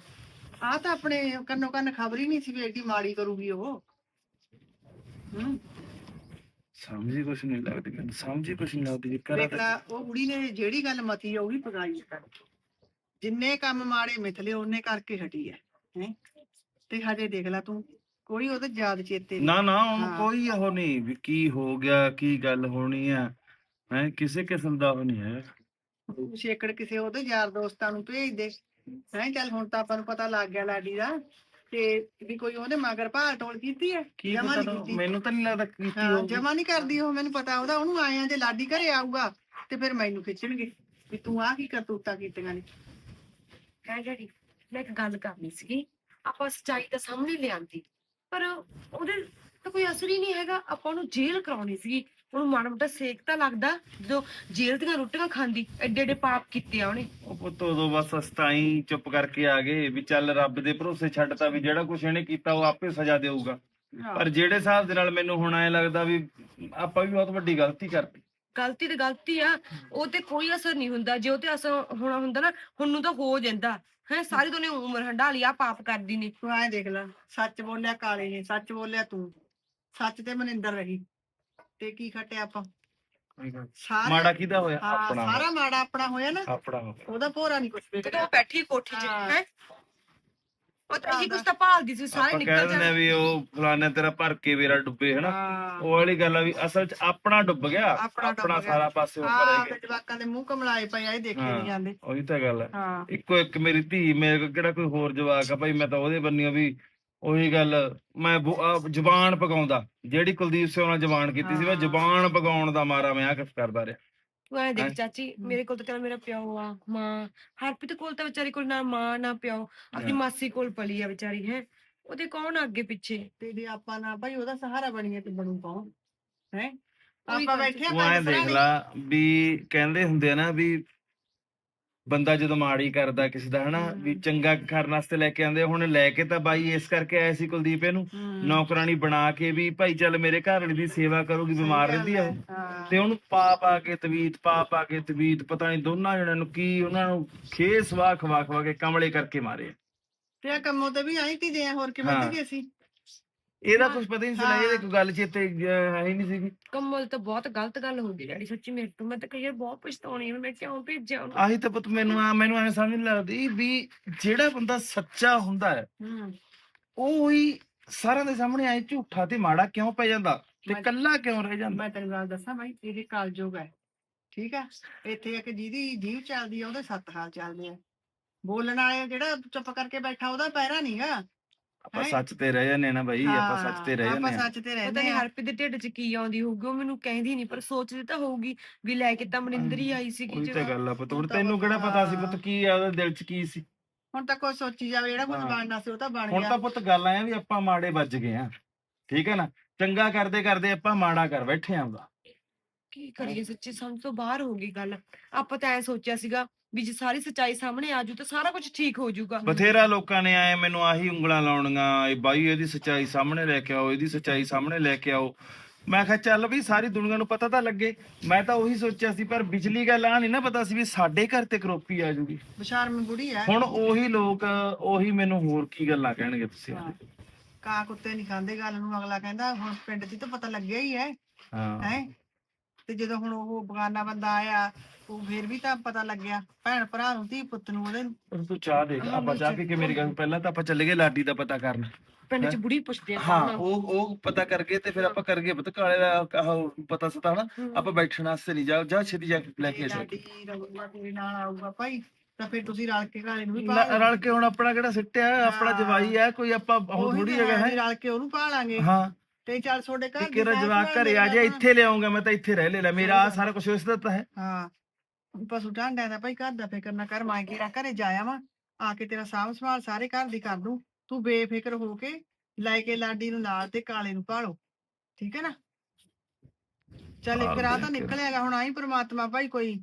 ਆਹ ਤਾਂ ਆਪਣੇ ਕੰਨੋ ਕੰਨ ਖਬਰ ਹੀ ਨਹੀਂ ਸੀ ਵੀ ਏਡੀ ਮਾੜੀ ਕਰੂਗੀ ਉਹ। ਹੂੰ। ਸਮਝ ਕੁਛ ਨਹੀਂ ਲੱਗਦੀ ਮੈਨੂੰ ਸਮਝ ਕੁਛ ਨਹੀਂ ਲੱਗਦੀ ਵੀ ਕਰਾਂ ਦੇਖ ਲਾ ਉਹ ਕੁੜੀ ਨੇ ਜਿਹੜੀ ਗੱਲ ਮਤੀ ਆ ਉਹ ਵੀ ਪਗਾਈ ਹੈ ਜਿੰਨੇ ਕੰਮ ਮਾੜੇ ਮਿਥਲੇ ਉਹਨੇ ਕਰਕੇ ਹਟੀ ਹੈ ਹੈਂ। ਤੇ ਹਜੇ ਦੇਖ ਲੈ ਤੂੰ ਕੋਈ ਉਹਦੇ ਯਾਦ ਚੇਤੇ ਨਹੀਂ। ਨਾ ਨਾ ਉਹਨੂੰ ਹਾਂ। ਕੋਈ ਉਹ ਨਹੀਂ ਵੀ ਕੀ ਹੋ ਗਿਆ ਕੀ ਗੱਲ ਹੋਣੀ ਆ ਹੈ ਕਿਸੇ ਕਿਸਮ ਦਾ ਉਹ ਨਹੀਂ ਹੈ। ਛੇਕੜ ਕਿਸੇ ਉਹਦੇ ਯਾਰ ਦੋਸਤਾਂ ਨੂੰ ਭੇਜ ਦੇ। ਹੈਂ ਚੱਲ ਹੁਣ ਤਾਂ ਆਪਾਂ ਨੂੰ ਪਤਾ ਲੱਗ ਗਿਆ ਲਾਡੀ ਦਾ ਤੇ ਵੀ ਕੋਈ ਉਹਦੇ ਮਗਰ ਭਾਲ ਟੋਲ ਕੀਤੀ ਹੈ ਕੀ ਜਮਾਂ ਪਤਾ ਨੀ ਕੀਤੀ। ਮੈਨੂੰ ਤਾਂ ਨਹੀਂ ਲੱਗਦਾ ਕੀਤੀ ਹਾਂ ਹੋਊਗੀ। ਜਮਾ ਨਹੀਂ ਕਰਦੀ ਉਹ ਮੈਨੂੰ ਪਤਾ ਉਹਦਾ ਉਹਨੂੰ ਆਏ ਆ ਜੇ ਲਾਡੀ ਘਰੇ ਆਊਗਾ ਤੇ ਫਿਰ ਮੈਨੂੰ ਖਿੱਚਣਗੇ ਵੀ ਤੂੰ ਆਹ ਕੀ ਕਰਤੂਤਾਂ ਕੀਤੀਆਂ ਨੇ। ਹੈ ਡੈਡੀ ਮੈਂ ਇੱਕ ਗੱਲ ਕਰਨੀ ਸੀਗੀ ਆਪਾਂ ਸੱਚਾਈ ਤਾਂ ਸਾਹਮਣੇ ਲਿਆਂਦੀ ਪਰ ਉਹਦੇ ਤਾਂ ਕੋਈ ਅਸਰ ਹੀ ਨਹੀਂ ਹੈਗਾ ਆਪਾਂ ਉਹਨੂੰ ਜੇਲ੍ਹ ਕਰਾਉਣੀ ਸੀਗੀ। ਉਹਨੂੰ ਮਾੜਾ ਮੋਟਾ ਸੇਕ ਤਾਂ ਲੱਗਦਾ ਜਦੋਂ ਜੇਲ੍ਹ ਦੀਆਂ ਰੋਟੀਆਂ ਖਾਂਦੀ ਐਡੇ ਐਡੇ ਪਾਪ ਕੀਤੇ ਆ ਉਹਨੇ। ਉਹ ਪੁੱਤ ਉਦੋਂ ਬਸ ਅਸਤਾਈ ਚੁੱਪ ਕਰਕੇ ਆ ਗਏ ਵੀ ਚੱਲ ਰੱਬ ਦੇ ਭਰੋਸੇ ਛੱਡਤਾ ਵੀ ਜਿਹੜਾ ਕੁਛ ਇਹਨੇ ਕੀਤਾ ਉਹ ਆਪੇ ਸਜ਼ਾ ਦੇਊਗਾ। ਪਰ ਜਿਹੜੇ ਹਿਸਾਬ ਦੇ ਨਾਲ ਮੈਨੂੰ ਹੁਣ ਐ ਲੱਗਦਾ ਵੀ ਆਪਾਂ ਵੀ ਬਹੁਤ ਵੱਡੀ ਗਲਤੀ ਕਰਤੀ। ਗਲਤੀ ਤੇ ਗਲਤੀ ਆ ਉਹ ਤੇ ਕੋਈ ਅਸਰ ਨਹੀਂ ਹੁੰਦਾ। ਜੇ ਉਹ ਤੇ ਅਸਰ ਹੋਣਾ ਹੁੰਦਾ ਨਾ ਹੁਣ ਨੂੰ ਤਾਂ ਹੋ ਜਾਂਦਾ। ਹੈ ਸਾਰੀ ਦੁਨੀਆ ਉਮਰ ਹੰਡਾ ਲਈ ਆ ਪਾਪ ਕਰਦੀ ਨੇ। ਤੂੰ ਐਂ ਦੇਖ ਲੈ ਸੱਚ ਬੋਲਿਆ ਕਾਲੇ ਨੇ ਸੱਚ ਬੋਲਿਆ ਤੂੰ। ਸੱਚ ਤੇ ਮਨਿੰਦਰ ਰਹੀ। ਤੇ ਕੀ ਖਟਿਆ ਆਪਾਂ? ਸਾਰਾ ਮਾੜਾ ਕਿਹਦਾ ਹੋਇਆ? ਹਾਂ, ਆਪਣਾ ਸਾਰਾ ਮਾੜਾ ਆਪਣਾ ਹੋਇਆ ਨਾ। ਆਪਣਾ ਹੋ ਗਿਆ। ਉਹਦਾ ਭੋਰਾ ਨਹੀਂ ਕੁਛ ਤੇ ਵੇਖਦਾ ਉਹ ਬੈਠੀ ਕੋਠੀ 'ਚ ਹਾਂ। ਹੈ? ਉਹ ਤਾਂ ਇਹੀ ਕੁਛ ਤਾਂ ਭਾਲਦੀ ਸੀ ਸਾਰੇ ਆਪਾਂ ਕਹਿ ਨਿਕਲ ਦਿੰਦੇ ਆ ਜਾਣ। ਵੀ ਉਹ ਫਲਾਣਾ ਤੇਰਾ ਭਰ ਕੇ ਵੇਰਾ ਡੁੱਬੇ ਹਨਾ? ਹਾਂ। ਉਹ ਵਾਲੀ ਗੱਲ ਆ ਵੀ ਅਸਲ 'ਚ ਆਪਣਾ ਡੁੱਬ ਗਿਆ। ਆਪਣਾ ਡੁੱਬ ਆਪਣਾ ਗਿਆ। ਸਾਰਾ ਪਾਸੇ ਉੱਪਰ ਹਾਂ ਰਹਿ ਤੇ ਗਿਆ ਜਵਾਕਾਂ ਦੇ ਮੂੰਹ ਕਮਲਾਏ ਪਏ ਆ ਇਹ ਦੇਖੇ ਹਾਂ। ਨਹੀਂ ਜਾਂਦੇ। ਉਹੀ ਤਾਂ ਗੱਲ ਹੈ ਹਾਂ। ਇੱਕੋ ਇੱਕ ਮੇਰੀ ਧੀ ਮੇਰੇ ਕੋਲ ਕਿਹੜਾ ਕੋਈ ਹੋਰ ਜਵਾਕ ਆ? ਭਾਈ ਮੈਂ ਤਾਂ ਉਹਦੇ ਬੰਨਿਓ ਵੀ ਉਹੀ ਗੱਲ ਮੈਂ ਜ਼ੁਬਾਨ ਪਕਾਉਂਦਾ ਜਿਹੜੀ ਕੁਲਦੀਪ ਸਿੰਘ ਨਾਲ ਜ਼ੁਬਾਨ ਕੀਤੀ ਸੀ ਮੈਂ। ਜ਼ੁਬਾਨ ਪਕਾਉਣ ਦਾ ਮਾਰਾ ਮੈਂ ਆ ਕਰਦਾ ਰਿਹਾ। ਤੂੰ ਐ ਦੇਖ? ਚਾਚੀ ਮੇਰੇ ਕੋਲ ਤਾਂ ਚੱਲ ਮੇਰਾ ਪਿਓ ਆ ਮਾਂ। ਹਰਪ੍ਰੀਤ ਕੋਲ ਤਾਂ ਵਿਚਾਰੀ ਕੋਲ ਨਾ ਮਾਂ ਨਾ ਪਿਓ। ਆਪਣੀ। ਮਾਸੀ ਕੋਲ ਪਲੀ ਆ ਵਿਚਾਰੀ ਹੈ। ਉਹਦੇ ਕੌਣ ਆ ਅੱਗੇ ਪਿੱਛੇ? ਤੇ ਜੇ ਆਪਾਂ ਨਾ ਭਾਈ ਉਹਦਾ ਸਹਾਰਾ ਬਣੀਏ ਤੇ ਬਣੂ ਕੌਣ? ਹੈ? ਆਪਾਂ ਬੈਠੇ ਆ ਦੇਖ ਲਾ ਵੀ ਕਹਿੰਦੇ ਹੁੰਦੇ ਆ ਨਾ ਵੀ ਬੰਦਾ ਜਦੋਂ ਮਾੜੀ ਕਰਦਾ ਕਿਸੇ ਦਾ ਹਨਾ ਵੀ ਚੰਗਾ ਕਰਨ ਵਾਸਤੇ ਲੈ ਕੇ ਆਉਂਦੇ ਆ। ਹੁਣ ਲੈ ਕੇ ਤਾਂ ਬਾਈ ਇਸ ਕਰਕੇ ਆਇਆ ਸੀ ਕੁਲਦੀਪ ਇਹਨੂੰ। ਨੌਕਰਾਨੀ ਬਣਾ ਕੇ ਵੀ ਭਾਈ ਚੱਲ ਮੇਰੇ ਘਰ ਵਾਲੀ ਦੀ ਸੇਵਾ ਕਰੂਗੀ ਬਿਮਾਰ ਰਹਿੰਦੀ ਆ ਤੇ ਉਹਨੂੰ ਪਾ ਪਾ ਕੇ ਤਵੀਤ ਪਾ ਪਾ ਕੇ ਤਵੀਤ ਪਤਾ ਨਹੀਂ ਦੋਨਾਂ ਜਣਿਆਂ ਨੂੰ ਕੀ ਉਹਨਾਂ ਨੂੰ ਖੇ ਸਵਾ ਖਵਾ ਖਵਾ ਕੇ ਕਮਲੇ ਕਰਕੇ ਮਾਰੇ ਤੇ ਆ ਕੰਮੋਂ ਤੇ ਵੀ ਆਈ ਤੀ ਜੇ ਹੋਰ ਕਿਵੇਂ। ਤੇ ਅਸੀਂ ਇਹਦਾ ਕੁਝ ਪਤਾ ਹੀ ਨਹੀਂ ਹਾਂ। ਇਹਦੇ ਕੋਈ ਗੱਲ ਚੇਤੇ ਅਹ, ਹੈ ਹੀ ਨਹੀਂ ਸੀਗੀ। ਕੰਮਲ ਤਾਂ ਬਹੁਤ ਗਲਤ ਗੱਲ ਹੋ ਗਈ ਡੈਡੀ ਸੱਚੀ ਮੇਰੇ ਤੋਂ ਮੈਂ ਤਾਂ ਕਈ ਵਾਰ ਬਹੁਤ ਪਛਤਾਉਣੀ ਆ ਮੈਂ ਕਿਉਂ ਭੇਜਿਆ ਉਹਨੂੰ? ਆਹੀ ਤਾਂ ਪੁੱਤ ਮੈਨੂੰ ਆ ਮੈਨੂੰ ਐ ਸਮਝ ਨਹੀਂ ਲੱਗਦੀ ਵੀ ਜਿਹੜਾ ਬੰਦਾ ਸੱਚਾ ਹੁੰਦਾ ਹੈ ਹੂੰ। ਉਹ ਹੀ ਸਾਰਿਆਂ ਦੇ ਸਾਹਮਣੇ ਆਏ ਝੂਠਾ ਤੇ ਮਾੜਾ ਕਿਉਂ ਪੈ ਜਾਂਦਾ ਤੇ ਮੈਂ- ਕੱਲਾ ਕਿਉਂ ਰਹਿ ਜਾਂਦਾ? ਮੈਂ ਤੈਨੂੰ ਗੱਲ ਦੱਸਾਂ ਭਾਈ ਇਹ ਕਾਲਜੋਗ ਹੈ ਠੀਕ ਆ? ਇੱਥੇ ਇੱਕ ਜਿਹਦੀ ਜੀਵ ਚੱਲਦੀ ਆ ਉਹਦੇ ਸੱਤ ਹਾਲ ਚੱਲਦੇ ਆ। ਬੋਲਣ ਵਾਲੇ ਜਿਹੜਾ ਚੁੱਪ ਕਰਕੇ ਬੈਠਾ ਉਹਦਾ ਪੈਰਾ ਨਹੀਂਗਾ ਆਪਾਂ ਹੈਂ? ਸੱਚ ਤੇ ਰਹਿ ਜਾਂਦੇ ਨਾ ਬਾਈ ਆਪਾਂ ਸੱਚ ਤੇ ਰਹਿ ਆਪਾਂ ਜਾਂਦੇ ਆ। ਸੱਚ ਤੇ ਪਤਾ ਰਹਿੰਦੇ ਨਹੀਂ ਆ। ਹਰਪ੍ਰੀਤ ਦੇ ਢਿੱਡ 'ਚ ਕੀ ਆਉਂਦੀ ਹੋਊਗੀ ਉਹ ਮੈਨੂੰ ਕਹਿੰਦੀ ਨਹੀਂ ਪਰ ਸੋਚਦੀ ਤਾਂ ਹੋਊਗੀ ਵੀ ਲੈ ਕੇ ਤਾਂ ਮਨਿੰਦਰ ਹੀ ਆਈ ਸੀਗੀ ਉਹੀ ਤਾਂ ਗੱਲ ਆ ਪੁੱਤ ਹੁਣ ਤੈਨੂੰ ਕਿਹੜਾ ਪਤਾ ਸੀ ਪੁੱਤ ਹਾਂ। ਕੀ ਆ ਉਹਦੇ ਦਿਲ 'ਚ ਕੀ ਸੀ? ਹੁਣ ਤਾਂ ਕੋਈ ਸੋਚੀ ਜਾਵੇ ਜਿਹੜਾ ਕੁਝ ਹਾਂ। ਬਣਨਾ ਸੀ ਉਹ ਤਾਂ ਬਣ ਹੁਣ ਗਿਆ। ਤਾਂ ਪੁੱਤ ਗੱਲ ਆਇਆ ਵੀ ਆਪਾਂ ਮਾੜੇ ਵੱਜ ਗਏ ਆ ਠੀਕ ਹੈ ਨਾ? ਚੰਗਾ ਕਰਦੇ ਕਰਦੇ ਆਪਾਂ ਮਾੜਾ ਕਰ ਬੈਠੇ ਆਂ ਉਹਦਾ ਕੀ ਕਰੀਏ ਸੱਚੀ ਸਮਝ ਤੋਂ ਬਾਹਰ ਹੋ ਗਈ ਗੱਲ। ਆਪਾਂ ਤਾਂ ਐ ਸੋਚਿਆ ਸੀਗਾ ਵੀ ਜੇ ਸਾਰੀ ਸੱਚਾਈ ਸਾਹਮਣੇ ਆ ਜੂ ਤਾਂ ਸਾਰਾ ਕੁਝ ਠੀਕ ਹੋ ਜਾਊਗਾ ਬਥੇਰਾ ਲੋਕਾਂ ਨੇ ਆਏ ਮੈਨੂੰ ਆਹੀ ਉਂਗਲਾਂ ਲਾਉਣੀਆਂ ਇਹ ਬਾਈ ਇਹਦੀ ਸੱਚਾਈ ਸਾਹਮਣੇ ਲੈ ਕੇ ਆਓ ਇਹਦੀ ਸੱਚਾਈ ਸਾਹਮਣੇ ਲੈ ਕੇ ਆਓ। ਮੈਂ ਕਿਹਾ ਚੱਲ ਵੀ ਸਾਰੀ ਦੁਨੀਆ ਨੂੰ ਪਤਾ ਤਾਂ ਲੱਗੇ ਮੈਂ ਤਾਂ ਉਹੀ ਸੋਚਿਆ ਸੀ ਪਰ ਪਿਛਲੀ ਗੱਲ ਆ ਨਹੀਂ ਨਾ ਪਤਾ ਸੀ ਵੀ ਸਾਡੇ ਘਰ ਤੇ ਕਰੋਪੀ ਆ ਜੂਗੀ। ਬਸ਼ਾਰਮੀ ਬੁੜੀ ਹੈ ਹੁਣ ਉਹੀ ਲੋਕ ਉਹੀ ਮੈਨੂੰ ਹੋਰ ਕੀ ਗੱਲਾਂ ਕਹਿਣਗੇ ਤੁਸੀਂ। ਕਾਂ ਕੁੱਤੇ ਨਹੀਂ ਖਾਂਦੇ ਗੱਲ ਨੂੰ ਅਗਲਾ ਕਹਿੰਦਾ ਹੁਣ ਪਿੰਡ 'ਚ ਤਾਂ ਪਤਾ ਲੱਗਿਆ ਹੀ ਹੈ ਹਾਂ। ਹੈ? ਤੇ ਜਦੋਂ ਹੁਣ ਉਹ ਬਗਾਨਾ ਬੰਦਾ ਆਇਆ ਉਹ ਫੇਰ ਵੀ ਤਾਂ ਪਤਾ ਲੱਗਿਆ ਭੈਣ ਭਰਾ ਨੂੰ ਧੀ ਪੁੱਤ ਨੂੰ ਉਹਦੇ ਹੁਣ ਤੂੰ ਚਾਹ ਦੇਖ ਆਪਾਂ ਚਾਹ ਪੀ ਕੇ ਮੇਰੀ ਗੱਲ ਪਹਿਲਾਂ ਤਾਂ ਆਪਾਂ ਚੱਲੇ ਗਏ ਲਾਡੀ ਦਾ ਪਤਾ ਕਰਨ। ਪਿੰਡ 'ਚ ਬੁੜੀ ਪੁੱਛਦੇ ਆ ਹਾਂ ਕੌਣ ਆ? ਉਹ ਉਹ ਪਤਾ ਕਰਕੇ ਤੇ ਫਿਰ ਆਪਾਂ ਕਰਗੇ ਪਤਾ ਕਾਲੇ ਦਾ ਆਹ ਪਤਾ ਸਤਾ ਨਾ ਆਪਾਂ ਬੈਠਣ ਵਾਸਤੇ ਨਹੀਂ ਜਾ ਜਾ ਛੇਤੀ ਜਾ ਕੇ ਲੈ ਕੇ ਆ ਜਾ। ਲਾਡੀ ਰਹੂਗਾ ਤੇਰੇ ਨਾਲ ਆਊਗਾ ਭਾਈ ਤਾਂ ਫਿਰ ਤੁਸੀਂ ਰਲ ਕੇ ਘਾਲੇ ਨੂੰ ਵੀ ਲ- ਪਾਲ ਰਲ ਕੇ ਹੁਣ ਆਪਣਾ ਕਿਹੜਾ ਸਿੱਟਿਆ ਆਪਣਾ ਹਾਂ। ਜਵਾਈ ਹੈ ਕੋਈ ਆਪਾਂ ਉਹ ਉਹੀ ਥੋੜੀ ਤਾਂ ਹੈਗਾ ਹੈ, ਰਲ ਕੇ ਉਹਨੂੰ ਪਾਲਾਂਗੇ ਹਾਂ। ਤੇ ਚੱਲ ਤੁਹਾਡੇ ਘਰ ਦੀ ਸਾਂਭ ਜਵਾਕ ਘਰੇ ਆ ਜਾ ਲੈਣਾ। ਇੱਥੇ ਲਿਆਉਂਗਾ ਮੈਂ ਤਾਂ ਇੱਥੇ ਰਹਿ ਲੈ ਲੈ ਮੇਰਾ ਆਹ ਸਾਰਾ ਕੁਝ ਉਸ ਦਾ ਤਾਂ ਹੈ। ਹਾਂ। ਪਸ਼ੂ ਢਾਂਡਿਆਂ ਦਾ ਭਾਈ ਘਰ ਦਾ ਫਿਕਰ ਨਾ ਕਰ ਮੈਂ ਕਿਹੜਾ ਘਰੇ ਜਾਇਆ ਵਾਂ ਆ ਕੇ ਤੇਰਾ ਸਾਂਭ ਸੰਭਾਲ ਸਾਰੇ ਘਰ ਦੀ ਕਰ ਦੂੰ ਤੂੰ ਬੇਫਿਕਰ ਹੋ ਕੇ ਲੈ ਕੇ ਲਾਡੀ ਨੂੰ ਨਾਲ ਤੇ ਕਾਲੇ ਨੂੰ ਭਾਲੋ ਠੀਕ ਹੈ ਨਾ? ਚੱਲ ਇੱਕ ਰਾਹ ਤਾਂ। ਨਿਕਲਿਆਗਾ ਹੁਣ ਆਈ ਪ੍ਰਮਾਤਮਾ ਭਾਈ ਕੋਈ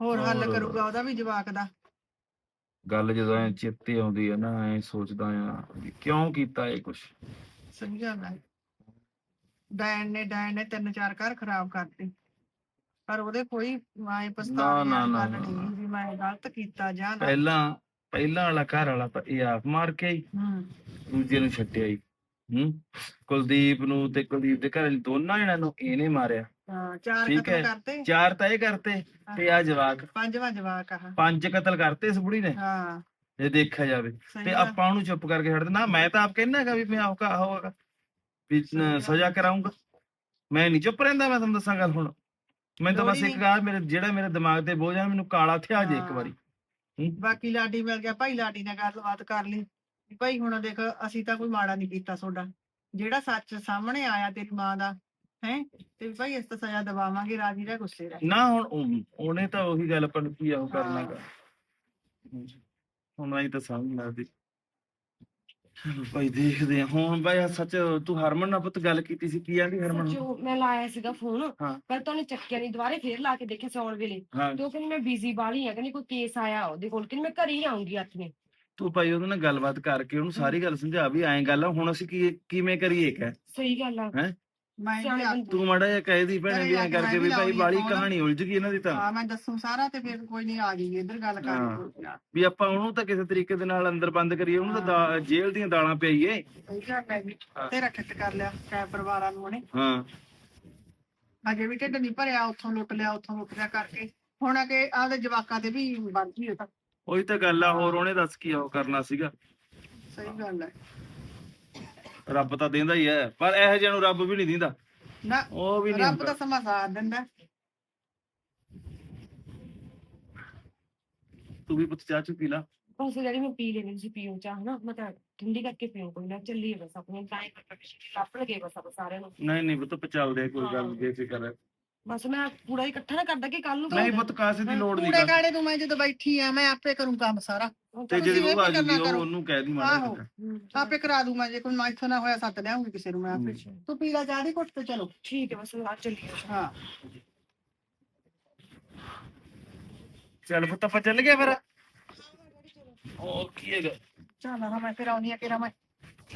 ਹੋਰ ਹੱਲ। ਕਰੂਗਾ ਉਹਦਾ ਵੀ ਜਵਾਕ ਦਾ। ਗੱਲ ਜਦੋਂ ਐ ਚਿੱਤੇ ਆਉਂਦੀ ਹੈ ਨਾ ਐ ਸੋਚਦਾ ਆ ਕਿਉਂ ਕੀਤਾ ਇਹ ਕੁਛ? ਹੈ ਡੈਨ ਨੇ ਡੈਨ ਨੇ ਤਿੰਨ ਚਾਰ ਘਰ ਖਰਾਬ ਕਰਤੇ। ਪਰ ਉਹਦੇ ਕੋਈ ਮਾਏ ਪਛਤਾਵੇ ਨਾ, ਨਾ, ਗੱਲ ਨਾ, ਨਹੀਂ ਨਾ। ਵੀ ਮੈਂ ਗਲਤ ਕੀਤਾ ਜਾਂ ਨਾ ਪਹਿਲਾਂ ਪਹਿਲਾਂ ਵਾਲਾ ਘਰ ਵਾਲਾ ਤਾਂ ਇਹ ਆਪ ਮਾਰ ਕੇ ਆਈ। ਹੂੰ। ਦੂਜੇ ਨੂੰ ਛੱਡਿਆ ਹੀ। ਹੂੰ? ਕੁਲਦੀਪ ਨੂੰ ਤੇ ਕੁਲਦੀਪ ਦੇ ਘਰ ਵਾਲੀ ਦੋਨਾਂ ਜਣਾਂ ਨੂੰ ਇਹਨੇ ਮਾਰਿਆ। ਹਾਂ ਚਾਰ ਠੀਕ ਕਤਲ ਹੈ। ਕਰਤੇ। ਚਾਰ ਤਾਂ ਇਹ ਕਰਤੇ ਤੇ ਆ ਜਵਾਕ। ਪੰਜਵਾਂ ਜਵਾਕ ਆ ਪੰਜ ਕਤਲ ਕਰਤੇ ਇਸ ਬੁੜੀ ਨੇ। ਹਾਂ। ਜੇ ਦੇਖਿਆ ਜਾਵੇ। ਸਹੀ ਤੇ ਗੱਲ। ਆਪਾਂ ਉਹਨੂੰ ਚੁੱਪ ਕਰਕੇ ਛੱਡ ਦੇਣਾ ਮੈਂ ਤਾਂ ਆਪ ਕਹਿਣਾ ਹੈਗਾ ਵੀ ਮੈਂ ਆਪਕਾ ਹੋਗਾ ਵੀ। ਸਜ਼ਾ ਕਰਾਉਂਗਾ ਮੈਂ ਨਹੀਂ ਚੁੱਪ ਰਹਿੰਦਾ ਮੈਂ ਤੁਹਾਨੂੰ ਦੱਸਾਂ ਗੱਲ ਹੁਣ। ਮੈਂ ਤਾਂ ਬਸ ਇੱਕ। ਗੱਲ ਮੇਰੇ ਜਿਹੜਾ ਮੇਰੇ ਦਿਮਾਗ ਤੇ ਬੋਝ ਆ ਮੈਨੂੰ ਕਾਲਾ ਥਿਆ ਜੇ ਇੱਕ। ਵਾਰੀ? ਬਾਕੀ ਲਾਡੀ ਮਿਲ ਗਿਆ ਭਾਈ ਲਾਡੀ ਨਾਲ ਗੱਲਬਾਤ ਕਰ ਲਈ ਵੀ ਭਾਈ ਹੁਣ ਦੇਖ ਅਸੀਂ ਤਾਂ ਕੋਈ ਮਾੜਾ ਨਹੀਂ ਕੀਤਾ ਤੁਹਾਡਾ ਜਿਹੜਾ ਸੱਚ ਸਾਹਮਣੇ ਆਇਆ ਤੇਰੀ ਮਾਂ ਦਾ ਹੈ ਤੇ ਭਾਈ ਇਸ ਤਾਂ ਸਜ਼ਾ ਦਵਾਵਾਂਗੇ ਰਾਜੀ ਰਹਿ ਗੁੱਸੇ ਰਹਿ ਨਾ ਹੁਣ ਉਹ- ਉਹਨੇ ਤਾਂ ਉਹੀ ਗੱਲ ਨੂੰ ਕੀ ਆ ਉਹ ਕਰਨਾ ਹਾਂ। ਗਾ ਹੁਣ ਆਈ ਤਾਂ ਸਮਝ ਚਲੋ ਭਾਈ ਦੇਖਦੇ ਆ। ਹੁਣ ਭਾਈ ਸੱਚ ਤੂੰ ਹਰਮਨ ਨਾਲ ਪੁੱਤ ਗੱਲ ਕੀਤੀ ਸੀ? ਕੀ ਆਂਦੀ ਹਰਮਨ ਨੂੰ? ਸੱਚੋ ਮੈਂ ਲਾਇਆ ਸੀਗਾ ਫੋਨ। ਹਾਂ। ਪਰ ਤਾਂ ਉਹਨੇ ਚੱਕਿਆ ਨਹੀਂ ਦੁਬਾਰੇ ਫੇਰ ਲਾ ਕੇ ਦੇਖਿਆ ਸੌਣ ਵੇਲੇ। ਹਾਂ। ਤੇ ਉਹ ਕਹਿੰਦੀ ਮੈਂ ਬਿਜ਼ੀ ਬਾਲੀ ਆ ਕਹਿੰਦੀ ਕੋਈ ਕੇਸ ਆਇਆ ਉਹਦੇ ਕੋਲ ਕਹਿੰਦੀ ਮੈਂ ਘਰੇ ਹੀ ਆਉਂਗੀ ਨੇ। ਤੂੰ ਭਾਈ ਉਹਦੇ ਨਾਲ ਗੱਲਬਾਤ ਕਰਕੇ ਉਹਨੂੰ ਸਾਰੀ ਗੱਲ ਸਮਝਾ ਵੀ ਐਂ ਗੱਲ ਆ ਹੁਣ ਅਸੀਂ ਕੀ ਕਿਵੇਂ ਕਰੀਏ ਕਹਿ ਸਹੀ ਗੱਲ ਆ। ਮੈਂ ਵੀ। ਤੂੰ ਮਾੜਾ ਜਿਹਾ ਕਹਿ ਦੀ ਭੈਣੇ ਵੀ ਐਂ ਕਰਕੇ ਵੀ ਭਾਈ ਬਾਲੀ। ਕਹਾਣੀ ਉਲਝ ਗਈ ਇਹਨਾਂ ਦੀ ਤਾਂ। ਹਾਂ ਮੈਂ ਦੱਸੂ ਸਾਰਾ ਤੇ ਫਿਰ ਕੋਈ ਨਹੀਂ ਆ ਗਈ ਇੱਧਰ ਗੱਲ ਕਰ। ਹਾਂ। ਕੋਈ ਨਾ ਵੀ ਆਪਾਂ ਉਹਨੂੰ ਤਾਂ ਕਿਸੇ ਤਰੀਕੇ ਦੇ ਨਾਲ ਅੰਦਰ ਬੰਦ ਕਰੀਏ ਉਹਨੂੰ ਤਾਂ ਦਾ- ਜੇਲ੍ਹ ਦੀਆਂ ਦਾਲਾਂ ਪਿਆਈਏ। ਸਹੀ ਗੱਲ ਹੈ ਜੀ। ਤੇਰਾ ਖਿੱਟ ਕਰ ਲਿਆ ਕੈ ਪਰਿਵਾਰਾਂ ਨੂੰ ਉਹਨੇ। ਹਾਂ। ਅਜੇ ਵੀ ਢਿੱਡ ਨਹੀਂ ਭਰਿਆ ਉੱਥੋਂ ਲੁੱਟ ਲਿਆ ਉੱਥੋਂ ਲੁੱਟ ਲਿਆ ਕਰਕੇ। ਹੁਣ ਆ ਕੇ ਆਪਦੇ ਜਵਾਕਾਂ ਦੇ ਵੀ ਬਣ ਗਈ ਉਹ ਤਾਂ। ਉਹੀ ਤਾਂ ਗੱਲ ਆ ਹੋਰ ਉਹਨੇ ਦੱਸ ਕੀ ਉਹ ਕਰਨਾ ਸੀਗਾ। ਸਹੀ ਗੱਲ ਹੈ। ਰੱਬ ਤਾਂ ਦਿੰਦਾ ਹੀ ਹੈ ਪਰ ਇਹੋ ਜਿਹਾ ਨੂੰ ਰੱਬ ਵੀ ਨਹੀਂ ਦਿੰਦਾ। ਨਾ ਉਹ ਵੀ ਨਹੀਂ ਰੱਬ ਦਾ ਸਮਾਂ ਸਾਥ ਦਿੰਦਾ। ਤੂੰ ਵੀ ਪੁੱਤ ਚਾਹ ਚੁ ਪੀ ਲਾ। ਬਸ ਜਿਹੜੀ ਮੈਂ ਪੀ ਲੈਣੀ ਤੁਸੀਂ ਪੀਓ ਚਾਹ ਨਾ ਮੈਂ ਤਾਂ ਠੰਡੀ ਕਰਕੇ ਪੀਓ ਕੋਈ ਨਾ ਚੱਲੀਏ ਬਸ ਆਪਣੇ ਟਾਈਮ ਲੱਪ ਲਗੇ ਬਸ ਆਪਾਂ ਸਾਰਿਆਂ ਨੂੰ। ਨਹੀਂ ਨਹੀਂ ਪੁੱਤ ਪਚਾਲਦੇ ਕੋਈ ਗੱਲ। ਬੇਫਿਕਰ ਹੈ। ਬਸ ਮੈਂ ਪੂਰਾ ਹੀ ਇਕੱਠਾ ਨਾ ਕਰਦਾ ਕਿ ਕੱਲ ਨੂੰ ਨਹੀਂ ਪੁੱਤ ਕਾਸੇ ਦੀ ਲੋੜ ਨਹੀਂ ਕੂੜੇ ਕਾੜੇ ਤੋਂ ਮੈਂ ਜਦੋਂ ਬੈਠੀ ਆ ਮੈਂ ਆਪੇ ਕਰੂੰ ਕੰਮ ਸਾਰਾ। ਤੇ ਜਿਹੜੀ ਉਹ ਆ ਜੂਗੀ ਉਹ। ਉਹਨੂੰ ਕਹਿ ਦੀ ਆਹੋ। ਮਾੜਾ ਆਪੇ ਕਰਾ ਦੂੰ ਮੈਂ ਜੇ ਕੋਈ ਮਾਈਥੋਂ ਨਾ ਹੋਇਆ ਸੱਤ ਲਿਆਉਂਗੀ ਕਿਸੇ ਨੂੰ ਮੈਂ ਆਪੇ। ਤੂੰ ਪੀਲਾ ਚਾਹ ਦੀ ਘੁੱਟ ਤੇ ਚਲੋ। ਠੀਕ ਹੈ ਬਸ ਆ ਚੱਲੀਏ। ਹਾਂ। ਚੱਲ ਪੁੱਤ ਆਪਾਂ ਚੱਲ ਗਏ ਫਿਰ। ਉਹ ਕੀ ਹੈਗਾ? ਚੱਲ ਹਾਂ ਮੈਂ ਫਿਰ ਆਉਣੀ ਆ ਕਿਰਾ ਮੈਂ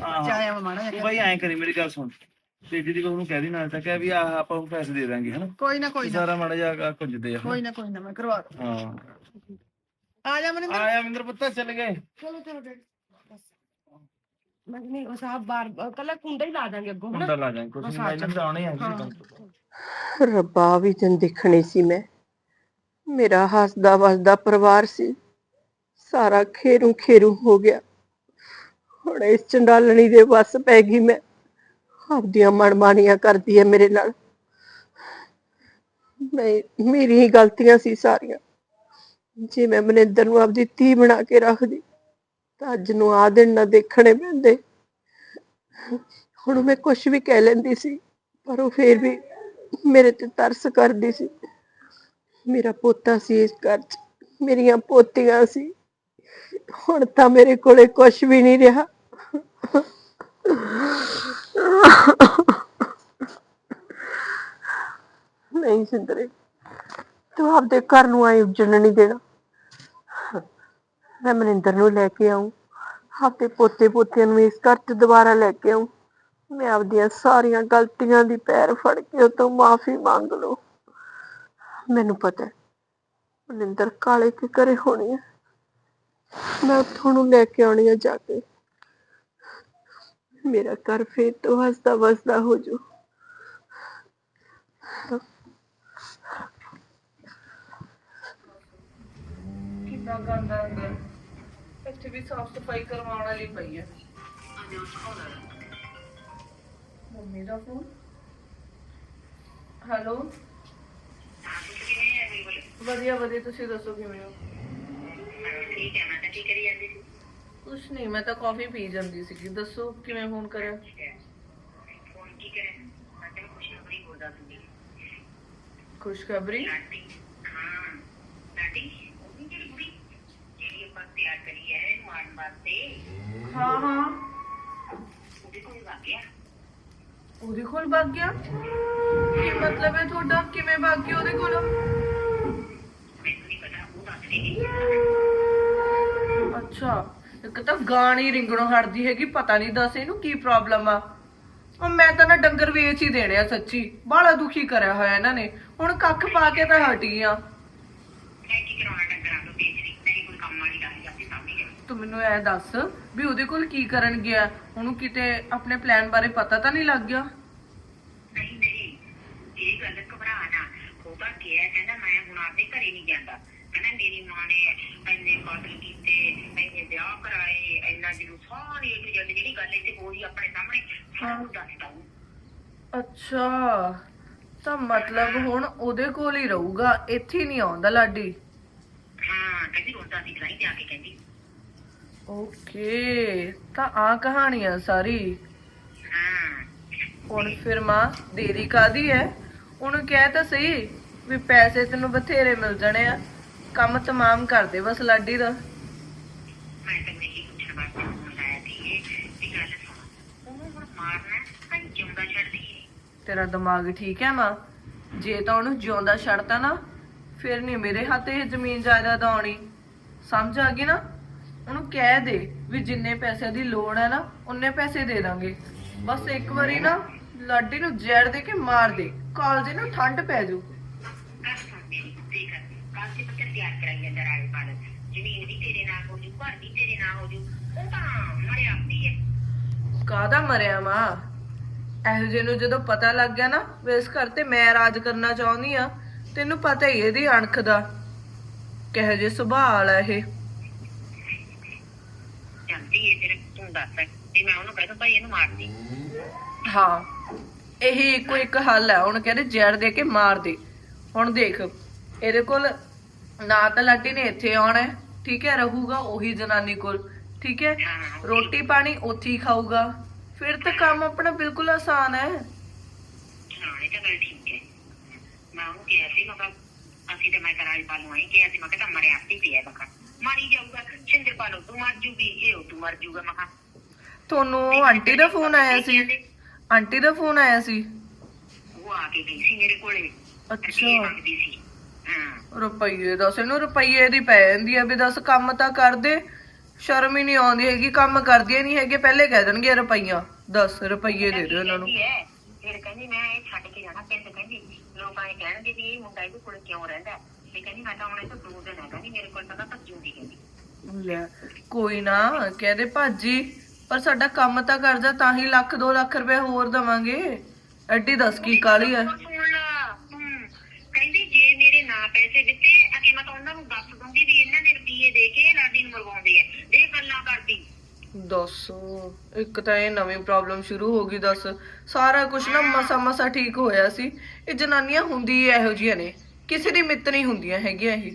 ਆਹ। ਚਾਹਿਆ ਮਾੜਾ ਤੂੰ ਜਿਹਾ ਬਾਈ ਐਂ ਕਰੀ ਮੇਰੀ ਗੱਲ ਸੁਣ। ਤੇ ਜਿਹਦੀ ਕੋਲ ਨੂੰ ਕਹਿ ਦੀ ਨਾਲ ਤਾਂ ਕਹਿ ਵੀ ਆਹ ਆਪਾਂ ਨੂੰ ਪੈਸੇ ਦੇ ਦਾਂਗੇ ਹਨਾ? ਕੋਈ ਨਾ ਕੋਈ ਨਾ। ਸਾਰਾ ਮਾੜਾ ਜਿਹਾ ਕੁੰਜਦੇ ਆ? ਕੋਈ ਨਾ ਕੋਈ ਨਾ ਮੈਂ ਕਰਵਾ ਦੂੰ ਹਾਂ। ਆ ਜਾ ਮਨਿੰਦਰ। ਆਇਆ ਮਿੰਦਰ ਪੁੱਤ ਚੱਲ ਗਏ। ਚਲੋ ਚਲੋ ਡੈਡੀ ਬਸ। ਮੈਂ ਨਹੀਂ ਉਹ ਸਾਹਿਬ ਬਾਰ ਕੱਲਾ ਕੁੰਡਾ ਹੀ ਲਾ ਦਾਂਗੇ ਅੱਗੋਂ ਹਨਾ? ਮੁੰਡਾ ਲਾ ਜਾਏ ਆ ਇਹਨਾਂ ਦਾ ਆਉਣੇ ਆ ਹਾਂ। ਰੱਬਾ ਵੀ ਦਿਨ ਦੇਖਣੇ ਸੀ ਮੈਂ। ਮੇਰਾ ਹੱਸਦਾ ਵਸਦਾ ਪਰਿਵਾਰ ਸੀ। ਸਾਰਾ ਖੇਰੂ ਖੇਰੂ ਹੋ ਗਿਆ। ਹੁਣ ਇਸ ਚੰਡਾਲਣੀ ਦੇ ਵੱਸ ਪੈ ਗਈ ਮੈਂ। ਆਪਦੀਆਂ ਮਨਮਾਨੀਆਂ ਕਰਦੀ ਹੈ ਮੇਰੇ ਨਾਲ। ਮੈਂ ਮੇਰੀ ਹੀ ਗਲਤੀਆਂ ਸੀ ਸਾਰੀਆਂ। ਜੇ ਮੈਂ ਮਨਿੰਦਰ ਨੂੰ ਆਪਦੀ ਧੀ ਬਣਾ ਕੇ ਰੱਖਦੀ, ਤਾਂ ਅੱਜ ਨੂੰ ਆ ਦਿਨ ਨਾ ਦੇਖਣੇ ਪੈਂਦੇ। ਹੁਣ ਮੈਂ ਕੁਝ ਵੀ ਕਹਿ ਲੈਂਦੀ ਸੀ, ਪਰ ਉਹ ਫੇਰ ਵੀ ਮੇਰੇ ਤੇ ਤਰਸ ਕਰਦੀ ਸੀ। ਮੇਰਾ ਪੋਤਾ ਸੀ ਇਸ ਘਰ 'ਚ, ਮੇਰੀਆਂ ਪੋਤੀਆਂ ਸੀ। ਹੁਣ ਤਾਂ ਮੇਰੇ ਕੋਲੇ ਕੁਝ ਵੀ ਨਹੀਂ ਰਿਹਾ। ਨਹੀਂ ਸਿੰਦਰੇ, ਤੂੰ ਆਪਦੇ ਘਰ ਨੂੰ ਆਈ ਉੱਜਣ ਨਹੀਂ ਦੇਣਾ। ਮੈਂ ਮਨਿੰਦਰ ਨੂੰ ਲੈ ਕੇ ਆਉਂ ਆਪਦੇ ਪੋਤੇ ਪੋਤੀਆਂ ਨੂੰ ਇਸ ਘਰ 'ਚ ਦੁਬਾਰਾ ਲੈ ਕੇ ਆਉਂ ਮੈਂ ਆਪਦੀਆਂ ਸਾਰੀਆਂ ਗਲਤੀਆਂ ਦੀ ਪੈਰ ਫੜ ਕੇ ਉਹ ਤੋਂ ਮਾਫੀ ਮੰਗ ਲਓ ਮੈਨੂੰ ਪਤਾ ਹੈ, ਮਨਿੰਦਰ ਕਾਲੇ ਕੇ ਘਰੇ ਹੋਣੀ ਹੈ। ਮੈਂ ਉੱਥੋਂ ਨੂੰ ਲੈ ਕੇ ਆਉਣੀ ਆ ਜਾ ਕੇ। ਮੇਰਾ ਘਰ ਫੇਰ ਤੋਂ ਹੱਸਦਾ ਵਸਦਾ ਹੋ ਜੂ ਕਿੰਨਾ ਗੰਦਾ ਅੰਦਰ ਇੱਥੇ ਵੀ ਸਾਫ਼ ਸਫ਼ਾਈ ਕਰਵਾਉਣ ਵਾਲੀ ਪਈ ਹੈ ਮੰਮੀ ਦਾ ਫੋਨ ਹੈਲੋ ਵਧੀਆ ਵਧੀਆ ਤੁਸੀਂ ਦੱਸੋ ਕਿਵੇਂ ਹੋ ਠੀਕ ਹੈ ਮੈਂ ਤਾਂ ਕੀ ਕਰੀ ਜਾਂਦੀ ਸੀ ਕੁਛ ਨਹੀਂ ਮੈਂ ਤਾਂ ਕਾਫੀ ਪੀ ਜਾਂਦੀ ਸੀਗੀ ਦੱਸੋ ਕਿਵੇਂ ਫੋਨ ਕਰਿਆ ਫੋਨ ਕੀ ਕਰੇ ਮੈਂ ਤਾਂ ਕੁਛ ਨਹੀਂ ਬੋਲਦਾ ਸੀ ਖੁਸ਼ਖਬਰੀ ਲਾਡੀ ਹਾਂ ਲਾਡੀ ਉਹ ਜਿਹੜੀ ਕੁੜੀ ਜਿਹੜੀ ਬਸ ਤਿਆਰ ਕਰੀ ਹੈ ਮਾਰਨ ਵਾਸਤੇ ਹਾਂ ਹਾਂ ਉਹਦੇ ਕੋਲ ਵਗ ਗਿਆ ਉਹਦੇ ਕੋਲ ਭੱਗ ਗਿਆ ਕੀ ਮਤਲਬ ਹੈ ਤੁਹਾਡਾ ਕਿਵੇਂ ਭੱਗ ਗਿਆ ਉਹਦੇ ਕੋਲ ਮੈਨੂੰ ਨਹੀਂ ਪਤਾ ਉਹ ਦੱਸ ਰਹੀ ਅੱਛਾ ਇੱਕ ਤਾਂ ਗਾਣੀ ਰਿੰਗਣੋਂ ਹਟਦੀ ਹੈਗੀ ਪਤਾ ਨਹੀਂ ਦੱਸ ਇਹਨੂੰ ਕੀ ਪ੍ਰੋਬਲਮ ਆ। ਉਹ ਮੈਂ ਤਾਂ ਨਾ ਡੰਗਰ ਵੇਚ ਹੀ ਦੇਣੇ ਆ ਸੱਚੀ ਬਾਹਲਾ ਦੁਖੀ ਕਰਿਆ ਹੋਇਆ ਇਹਨਾਂ ਨੇ। ਹੁਣ ਕੱਖ ਪਾ ਕੇ ਤਾਂ ਹਟੀ ਆ। ਮੈਂ ਕੀ ਕਰਾਉਣਾ ਡੰਗਰਾਂ ਤੋਂ ਵੇਚ ਰਹੀ ਨਹੀਂ ਕੋਈ ਕੰਮ ਵਾਲੀ ਗੱਲ ਜਾਂਦੀ ਸਾਹਮਣੇ ਗਈ ਤੂੰ ਮੈਨੂੰ ਇਹ ਦੱਸ ਵੀ ਉਹਦੇ ਕੋਲ ਕੀ ਕਰਨ ਗਿਆ? ਉਹਨੂੰ ਕਿਤੇ ਆਪਣੇ ਪਲਾਨ ਬਾਰੇ ਪਤਾ ਤਾਂ ਨਹੀਂ ਲੱਗ ਗਿਆ? ਨਹੀਂ ਨਹੀਂ। ਇਹ ਗੱਲ ਘਬਰਾ ਨਾ। ਉਹ ਤਾਂ ਕਿਹਾ ਕਹਿੰਦਾ ਮੈਂ ਹੁਣ ਆਪਦੇ ਘਰੇ ਨਹੀਂ ਜਾਂਦਾ। ਕਹਿੰਦਾ ਮੇਰੀ ਮਾਂ ਨੇ ਇੰਨੇ ਕਾਤਲ ਕੀਤੇ ਇੰਨੇ ਵਿਆਹ ਕਰਾਏ ਇੰਨਾ ਜਿਹਨੂੰ ਸਾਰੀ ਇੱਕ ਜਿਹੜੀ ਗੱਲ ਇੱਥੇ ਬੋਲੀ ਆਪਣੇ ਸਾਹਮਣੇ ਕੁਝ ਦੱਸਦਾ ਉਹ ਅੱਛਾ ਤਾਂ ਮਤਲਬ ਹੁਣ ਉਹਦੇ ਕੋਲ ਹੀ ਰਹੂਗਾ ਇੱਥੇ ਹੀ ਨਹੀਂ ਆਉਂਦਾ ਲਾਡੀ? ਹਾਂ ਕਹਿੰਦੀ ਰੋਂਦਾ ਦੀ ਕਰਾਈ ਜਾ ਕੇ ਕਹਿੰਦੀ। ਓਕੇ ਤਾਂ ਆ ਕਹਾਣੀ ਆ ਸਾਰੀ। ਹਾਂ। ਹੁਣ ਫਿਰ ਮਾਂ ਦੇਰੀ ਕਾਦੀ ਹੈ? ਉਹਨੂੰ ਕਹਿ ਤਾਂ ਸਹੀ ਵੀ ਪੈਸੇ ਤੈਨੂੰ ਬਥੇਰੇ ਮਿਲ ਜਾਣੇ ਆ। ਕੰਮ ਤਮਾਮ ਕਰ ਦੇ ਬਸ ਲਾਡੀ ਦਾ। ਮੈਂ ਤਾਂ ਨਹੀਂ ਪੁੱਛਣ ਵਾਸਤੇ ਫੋਨ ਲਾਇਆ ਸੀ ਇਹ ਗੱਲ ਸੁਣ। ਉਹਨੂੰ ਹੁਣ ਮਾਰਨਾ ਕहीं ਜਿਉਂਦਾ ਛੱਡ ਦਈਏ ਤੇਰਾ ਦਿਮਾਗ ਠੀਕ ਹੈ ਮਾਂ? ਜੇ ਤਾਂ ਉਹਨੂੰ ਜਿਉਂਦਾ ਛੱਡਤਾ ਨਾ ਫਿਰ ਨਹੀਂ ਮੇਰੇ ਹੱਥ ਇਹ ਜ਼ਮੀਨ ਜਾਇਦਾਦ ਆਉਣੀ। ਸਮਝ ਆ ਗਈ ਨਾ? ਉਹਨੂੰ ਕਹਿ ਦੇ ਵੀ ਜਿੰਨੇ ਪੈਸੇ ਦੀ ਲੋੜ ਹੈ ਨਾ ਉਨੇ ਪੈਸੇ ਦੇ ਦਾਂਗੇ। ਬਸ ਇੱਕ ਵਾਰੀ ਨਾ ਲਾਡੀ ਨੂੰ ਜ਼ਹਿਰ ਦੇ ਕੇ ਮਾਰ ਦੇ ਕਾਲਜੇ ਨੂੰ ਠੰਡ ਪੈ ਜਾਊ ਕੱਲ ਸੁਣ ਮੇਰੀ ਦੇਖ ਕੱਲ ਸੇ ਪੱਤਰ ਤਿਆਰ ਕਰਾਈ ਜਾਂਦਾ ਰਾਜ ਪਾਲ ਜ਼ਮੀਨ ਵੀ ਤੇਰੇ ਨਾਲ ਹੋ ਜੂ ਘਰ ਵੀ ਤੇਰੇ ਨਾਲ ਹੋ ਜੂ ਉਹ ਤਾਂ ਮਰੇ ਆਪੀ ਹੈ ਕਾਹਦਾ ਮਰਿਆ ਮਾਂ ਇਹੋ ਜਿਹੇ ਨੂੰ ਜਦੋਂ ਪਤਾ ਲੱਗ ਗਿਆ ਨਾ ਵੀ ਇਸ ਘਰ ਤੇ ਮੈਂ ਰਾਜ ਕਰਨਾ ਚਾਹੁੰਦੀ ਆ ਤੈਨੂੰ ਪਤਾ ਹੀ ਇਹਦੀ ਅਣਖ ਦਾ। ਕਿਹੋ ਜਿਹੇ ਸੁਭਾਅ ਵਾਲਾ ਇਹ। ਜਾਂਦੀ ਹੈ ਤੇਰੇ ਤੂੰ ਦੱਸ ਤੇ ਮੈਂ ਉਹਨੂੰ ਕਹਿ ਦੂੰ ਭਾਈ ਇਹਨੂੰ ਮਾਰ ਦੇ। ਹਾਂ ਇਹੀ ਇੱਕੋ ਇੱਕ ਹੱਲ ਹੈ ਹੁਣ ਕਹਿੰਦੇ ਜ਼ਹਿਰ ਦੇ ਕੇ ਮਾਰ ਦੇ। ਹੁਣ ਦੇਖ ਇਹਦੇ ਕੋਲ ਨਾ ਤਾਂ ਲਾਟੀ ਨੇ ਇੱਥੇ ਆਉਣਾ ਹੈ, ਠੀਕ ਹੈ ਰਹੂਗਾ ਉਹੀ ਜਨਾਨੀ ਕੋਲ। ਠੀਕ ਹੈ? ਰੋਟੀ ਪਾਣੀ ਉੱਥੇ ਹੀ ਖਾਊਗਾ। ਫਿਰ ਤਾਂ ਕੰਮ ਆਪਣਾ ਬਿਲਕੁਲ ਆਸਾਨ ਹੈ। ਹਾਂ ਇਹ ਤਾਂ ਗੱਲ ਠੀਕ ਹੈ। ਮੈਂ ਉਹਨੂੰ ਕਿਹਾ ਸੀ ਮੈਂ ਕਿਹਾ ਅਸੀਂ ਤੇ ਮੈਂ ਕਰਾਈ ਪਾਲੂ ਆਈ ਕਿਹਾ ਸੀ ਮੈਂ ਕਿਹਾ ਤਾਂ ਮਰੇ ਆਪੀ ਪਿਆ ਮੈਂ ਕਿਹਾ ਮਾਰੀ ਜਾਊਗਾ ਛਿੰਦਰ ਪਾਲੋ ਤੂੰ ਮਰ ਜੂਗੀ ਇਹ ਤੂੰ ਮਰ ਜੂਗਾ ਮੈਂ ਕਿਹਾ ਤੁਹਾਨੂੰ ਆਂਟੀ ਦਾ ਫੋਨ ਆਇਆ ਸੀ? ਆਂਟੀ ਦਾ ਫੋਨ ਆਇਆ ਸੀ? ਉਹ ਆ ਕੇ ਗਈ ਸੀ ਮੇਰੇ ਕੋਲੇ। ਅੱਛਾ। ਰੁਪਈਏ ਦੱਸ ਇਹਨੂੰ ਰੁਪਈਏ ਦੀ ਪੈ ਜਾਂਦੀ ਆ ਵੀ ਦੱਸ ਕੰਮ ਤਾਂ ਕਰ ਦੇ ਸ਼ਰਮ ਹੀ ਨਹੀਂ ਆਉਂਦੀ ਹੈਗੀ ਕੰਮ ਕਰਦੀਆਂ ਨਹੀਂ ਹੈਗੇ ਪਹਿਲੇ ਕਹਿ ਦੇਣਗੇ ਰੁਪਈਆ। 10 ਰੁਪਈਏ ਦੇ ਦਿਓ ਇਹਨਾਂ ਨੂੰ। ਕਹਿੰਦੀ ਹੈ, ਫਿਰ ਕਹਿੰਦੀ ਮੈਂ ਇਹ ਛੱਡ ਕੇ ਜਾਣਾ ਪਿੰਡ ਕਹਿੰਦੀ ਲੋਕਾਂ ਨੇ ਕਹਿਣਗੇ ਵੀ ਇਹ ਮੁੰਡਾ ਇਹਦੇ ਕੋਲ ਕਿਉਂ ਰਹਿੰਦਾ ਹੈ? ਤੇ ਕਹਿੰਦੀ ਮੈਂ ਤਾਂ ਹੁਣ ਇਹ ਤੋਂ ਦੋ ਦਿਨ ਹੈ ਕਹਿੰਦੀ ਮੇਰੇ ਕੋਲ ਤਾਂ ਨਾ ਭੱਜੂਗੀ ਕਹਿੰਦੀ। ਲੈ ਕੋਈ ਨਾ ਕਹਦੇ ਭਾਜੀ ਪਰ ਸਾਡਾ ਕੰਮ ਤਾਂ ਕਰ ਜਾ ਤਾਂ ਹੀ ਲੱਖ 2 ਲੱਖ ਰੁਪਏ ਹੋਰ ਦਵਾਂਗੇ। ਐਡੀ ਦੱਸ ਕੀ ਕਾਲੀ ਆ। ਉਹ ਸੁਣ ਲਾ ਹੂੰ ਕਹਿੰਦੀ ਜੇ ਮੇਰੇ ਨਾਂ ਪੈਸੇ ਦਿੱਤੇ ਅਕੇ ਮੈਂ ਤਾਂ ਉਹਨਾਂ ਨੂੰ ਦੱਸ ਦੂੰਗੀ ਵੀ ਇਹਨਾਂ ਨੇ ਰੁਪਈਏ ਦੇ ਕੇ ਲਾਡੀ ਨੂੰ ਮਰਵਾਉਂਦੇ ਆ। ਇਹ ਗੱਲਾਂ ਕਰਦੀ। ਦੱਸ ਇੱਕ ਤਾਂ ਇਹ ਨਵੀਂ ਪ੍ਰੋਬਲਮ ਸ਼ੁਰੂ ਹੋ ਗਈ ਦੱਸ। ਸਾਰਾ ਕੁਝ ਨਾ ਮਸਾ ਮਸਾ ਠੀਕ ਹੋਇਆ ਸੀ। ਇਹ ਜਨਾਨੀਆਂ ਹੁੰਦੀ ਇਹੋ ਜਿਹੀਆਂ ਨੇ। ਕਿਸੇ ਦੀ ਮਿੱਤ ਨਹੀਂ ਹੁੰਦੀਆਂ ਹੈਗੀਆਂ ਇਹ।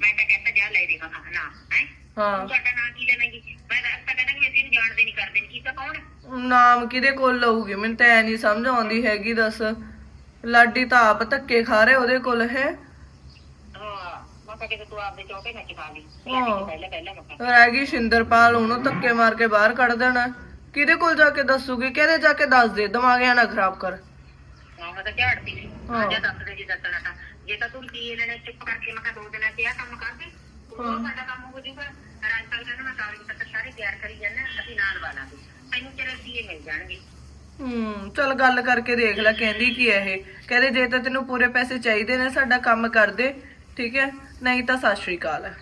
ਮੈਂ ਤਾਂ ਕਹਿੰਦਾ ਜਾ ਲੈ ਦੇ ਮੈਂ ਕਿਹਾ ਨਾ ਹੈ? ਹਾਂ। ਤੁਹਾਡਾ ਨਾਂ ਕੀ ਲੈਣਗੀ ਮੈਂ ਤਾਂ ਤਾਂ ਕਹਿੰਦਾ ਕਿ ਅਸੀਂ ਜਾਣਦੇ ਨਹੀਂ ਕਰਦੇ। ਕੀ ਤਾਂ ਕੌਣ? ਹੈ? ਨਾਮ ਕਿਹਦੇ ਕੋਲ ਲਊਗੀ? ਮੈਨੂੰ ਤਾਂ ਐ ਨਹੀਂ ਸਮਝ ਆਉਂਦੀ ਹੈਗੀ ਦੱਸ। ਲਾਡੀ ਤਾਂ ਆਪ ਧੱਕੇ ਖਾ ਰਹੇ ਉਹਦੇ ਕੋਲ ਹੈ? ਮੈਂ ਤਾਂ ਕਿਤੇ ਤੂੰ ਆਪਦੇ ਚੌਕੇ ਨੱਚ ਪਾ ਲਈ। ਹਾਂ। ਪਹਿਲਾਂ ਪਹਿਲਾਂ ਮੈਂ ਕਿਹਾ ਰਹਿ ਗਈ ਸ਼ਿੰਦਰਪਾਲ ਉਹਨੂੰ ਧੱਕੇ ਮਾਰ ਕੇ ਬਾਹਰ ਕੱਢ ਦੇਣਾ। ਕਿਹਦੇ ਕੋਲ ਜਾ ਕੇ ਦੱਸੂਗੀ? ਕਿਹਦੇ ਜਾ ਕੇ ਦੱਸ ਦੇ? ਦਿਮਾਗਿਆ ਨਾ ਖਰਾਬ ਕਰ। ਹਾਂ ਮੈਂ ਤਾਂ ਝਾੜਦੀ ਸੀ ਹਾਂ। ਆਜਾ ਦੱਸ ਦੇ ਜੀ ਦੱਸਣਾ ਤਾਂ। ਜੇ ਤਾਂ ਤੂੰ ਕੀ ਲੈਣਾ ਚੁੱਪ ਕਰਕੇ ਮੈਂ ਕਿਹਾ ਦੋ ਦਿਨਾਂ ਚ ਆਹ ਕੰਮ ਕਰ ਦੇ। ਉਹ ਸਾਡਾ ਕੰਮ ਹੋ ਜਾਊਗਾ। ਰਾਜਪਾਲ ਕਹਿੰਦਾ ਮੈਂ ਕਾਗਜ਼ ਪੱਤਰ ਸਾਰੇ ਤਿਆਰ ਕਰੀ ਜਾਂਦਾ ਅਸੀਂ ਨਾਲ ਵਾਲਾਂਗੇ ਤੈਨੂੰ ਤੇਰੇ ਰੁਪਈਏ ਮਿਲ ਜਾਣਗੇ। ਹੂੰ ਚਲ ਗੱਲ ਕਰਕੇ ਦੇਖ ਲੈ ਕਹਿੰਦੀ ਕੀ ਹੈ ਇਹ। ਕਹਿੰਦੇ ਜੇ ਤਾਂ ਤੈਨੂੰ ਪੂਰੇ ਪੈਸੇ ਚਾਹੀਦੇ ਨੇ ਸਾਡਾ ਕੰਮ ਕਰ ਦੇ। ਠੀਕ ਹੈ? ਨਹੀਂ ਤਾਂ ਸਤਿ ਸ਼੍ਰੀ ਅਕਾਲ ਹੈ।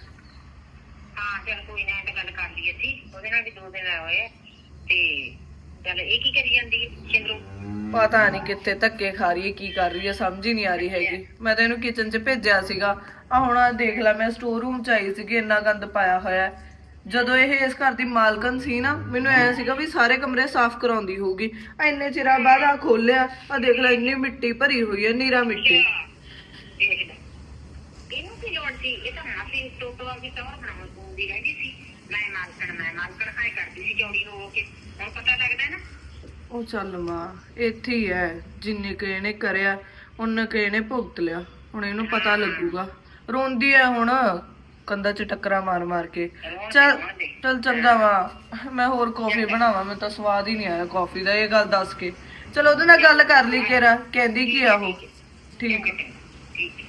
ਹਾਂ ਚੱਲ ਕੋਈ ਨਾ ਇਹ ਤਾਂ ਗੱਲ ਕਰ ਲਈ ਅਸੀਂ। ਉਹਦੇ ਨਾਲ ਵੀ ਦੋ ਦਿਨ ਹੋਏ ਆ। ਤੇ ਚੱਲ ਇਹ ਕੀ ਕਰੀ ਜਾਂਦੀ ਹੈ ਸਿੰਦਰੂ ਪਤਾ ਨਹੀਂ ਕਿੱਥੇ ਧੱਕੇ ਖਾ ਰਹੀ ਹੈ ਕੀ ਕਰ ਰਹੀ ਹੈ ਸਮਝ ਹੀ ਨਹੀਂ ਆ ਰਹੀ ਹੈਗੀ। ਮੈਂ ਤਾਂ ਇਹਨੂੰ ਕਿਚਨ 'ਚ ਭੇਜਿਆ ਸੀਗਾ। ਆ ਹੁਣ ਆਹ ਦੇਖ ਲੈ ਮੈਂ ਸਟੋਰ ਰੂਮ 'ਚ ਆਈ ਸੀਗੀ ਇੰਨਾ ਗੰਦ ਪਾਇਆ ਹੋਇਆ ਹੈ। ਜਦੋਂ ਇਹ ਇਸ ਘਰ ਦੀ ਮਾਲਕਨ ਸੀ ਨਾ ਮੈਨੂੰ ਐ ਸੀਗਾ ਵੀ ਸਾਰੇ ਕਮਰੇ ਸਾਫ਼ ਕਰਾਉਂਦੀ ਹੋਊਗੀ। ਆ ਇੰਨੇ ਚਿਰਾਂ ਬਾਅਦ ਆ ਖੋਲਿਆ ਆ ਦੇਖ ਲੈ ਇੰਨੀ ਮਿੱਟੀ ਭਰੀ ਹੋਈ ਹੈ ਨੀਰਾ ਮਿੱਟੀ। ਦੇਖ ਲੈ ਸੀ ਇਹ ਤਾਂ ਮਾਫੀ ਉੱਤੋਂ ਤੋਂ ਆਪਦੀ ਤੌਰ ਬਣਾਉਣ ਪਉਂਦੀ ਰਹਿੰਦੀ ਸੀ। ਮੈਂ ਮਾਲਕਣ ਮੈਂ ਮਾਲਕਣ ਖਾਈ ਕਰਦੀ ਸੀ ਚੌੜੀ ਹੋ ਕੇ। ਹੁਣ ਪਤਾ ਲੱਗਦਾ ਨਾ। ਉਹ ਚੱਲ ਮਾਂ ਇੱਥੇ ਹੀ ਹੈ। ਜਿੰਨੇ ਕੁ ਇਹਨੇ ਕਰਿਆ ਉਹਨੇ ਕੁ ਇਹਨੇ ਭੁਗਤ ਲਿਆ। ਹੁਣ ਇਹਨੂੰ ਪਤਾ ਲੱਗੂਗਾ। ਰੋਂਦੀ ਹੈ ਹੁਣ ਕੰਧਾਂ 'ਚ ਟੱਕਰਾਂ ਮਾਰ ਮਾਰ ਕੇ। ਚੱਲ ਚੱਲ ਚੰਗਾ ਵਾ ਮੈਂ ਹੋਰ ਕੌਫੀ ਬਣਾਵਾਂ ਮੈਨੂੰ ਤਾਂ ਸਵਾਦ ਹੀ ਨਹੀਂ ਆਇਆ ਕੌਫੀ ਦਾ ਇਹ ਗੱਲ ਦੱਸ ਕੇ। ਚਲ ਉਹਦੇ ਨਾਲ ਗੱਲ ਕਰ ਲਈ ਕੇਰਾ ਕਹਿੰਦੀ ਕੀ ਆ ਉਹ। ਠੀਕ ਠੀਕ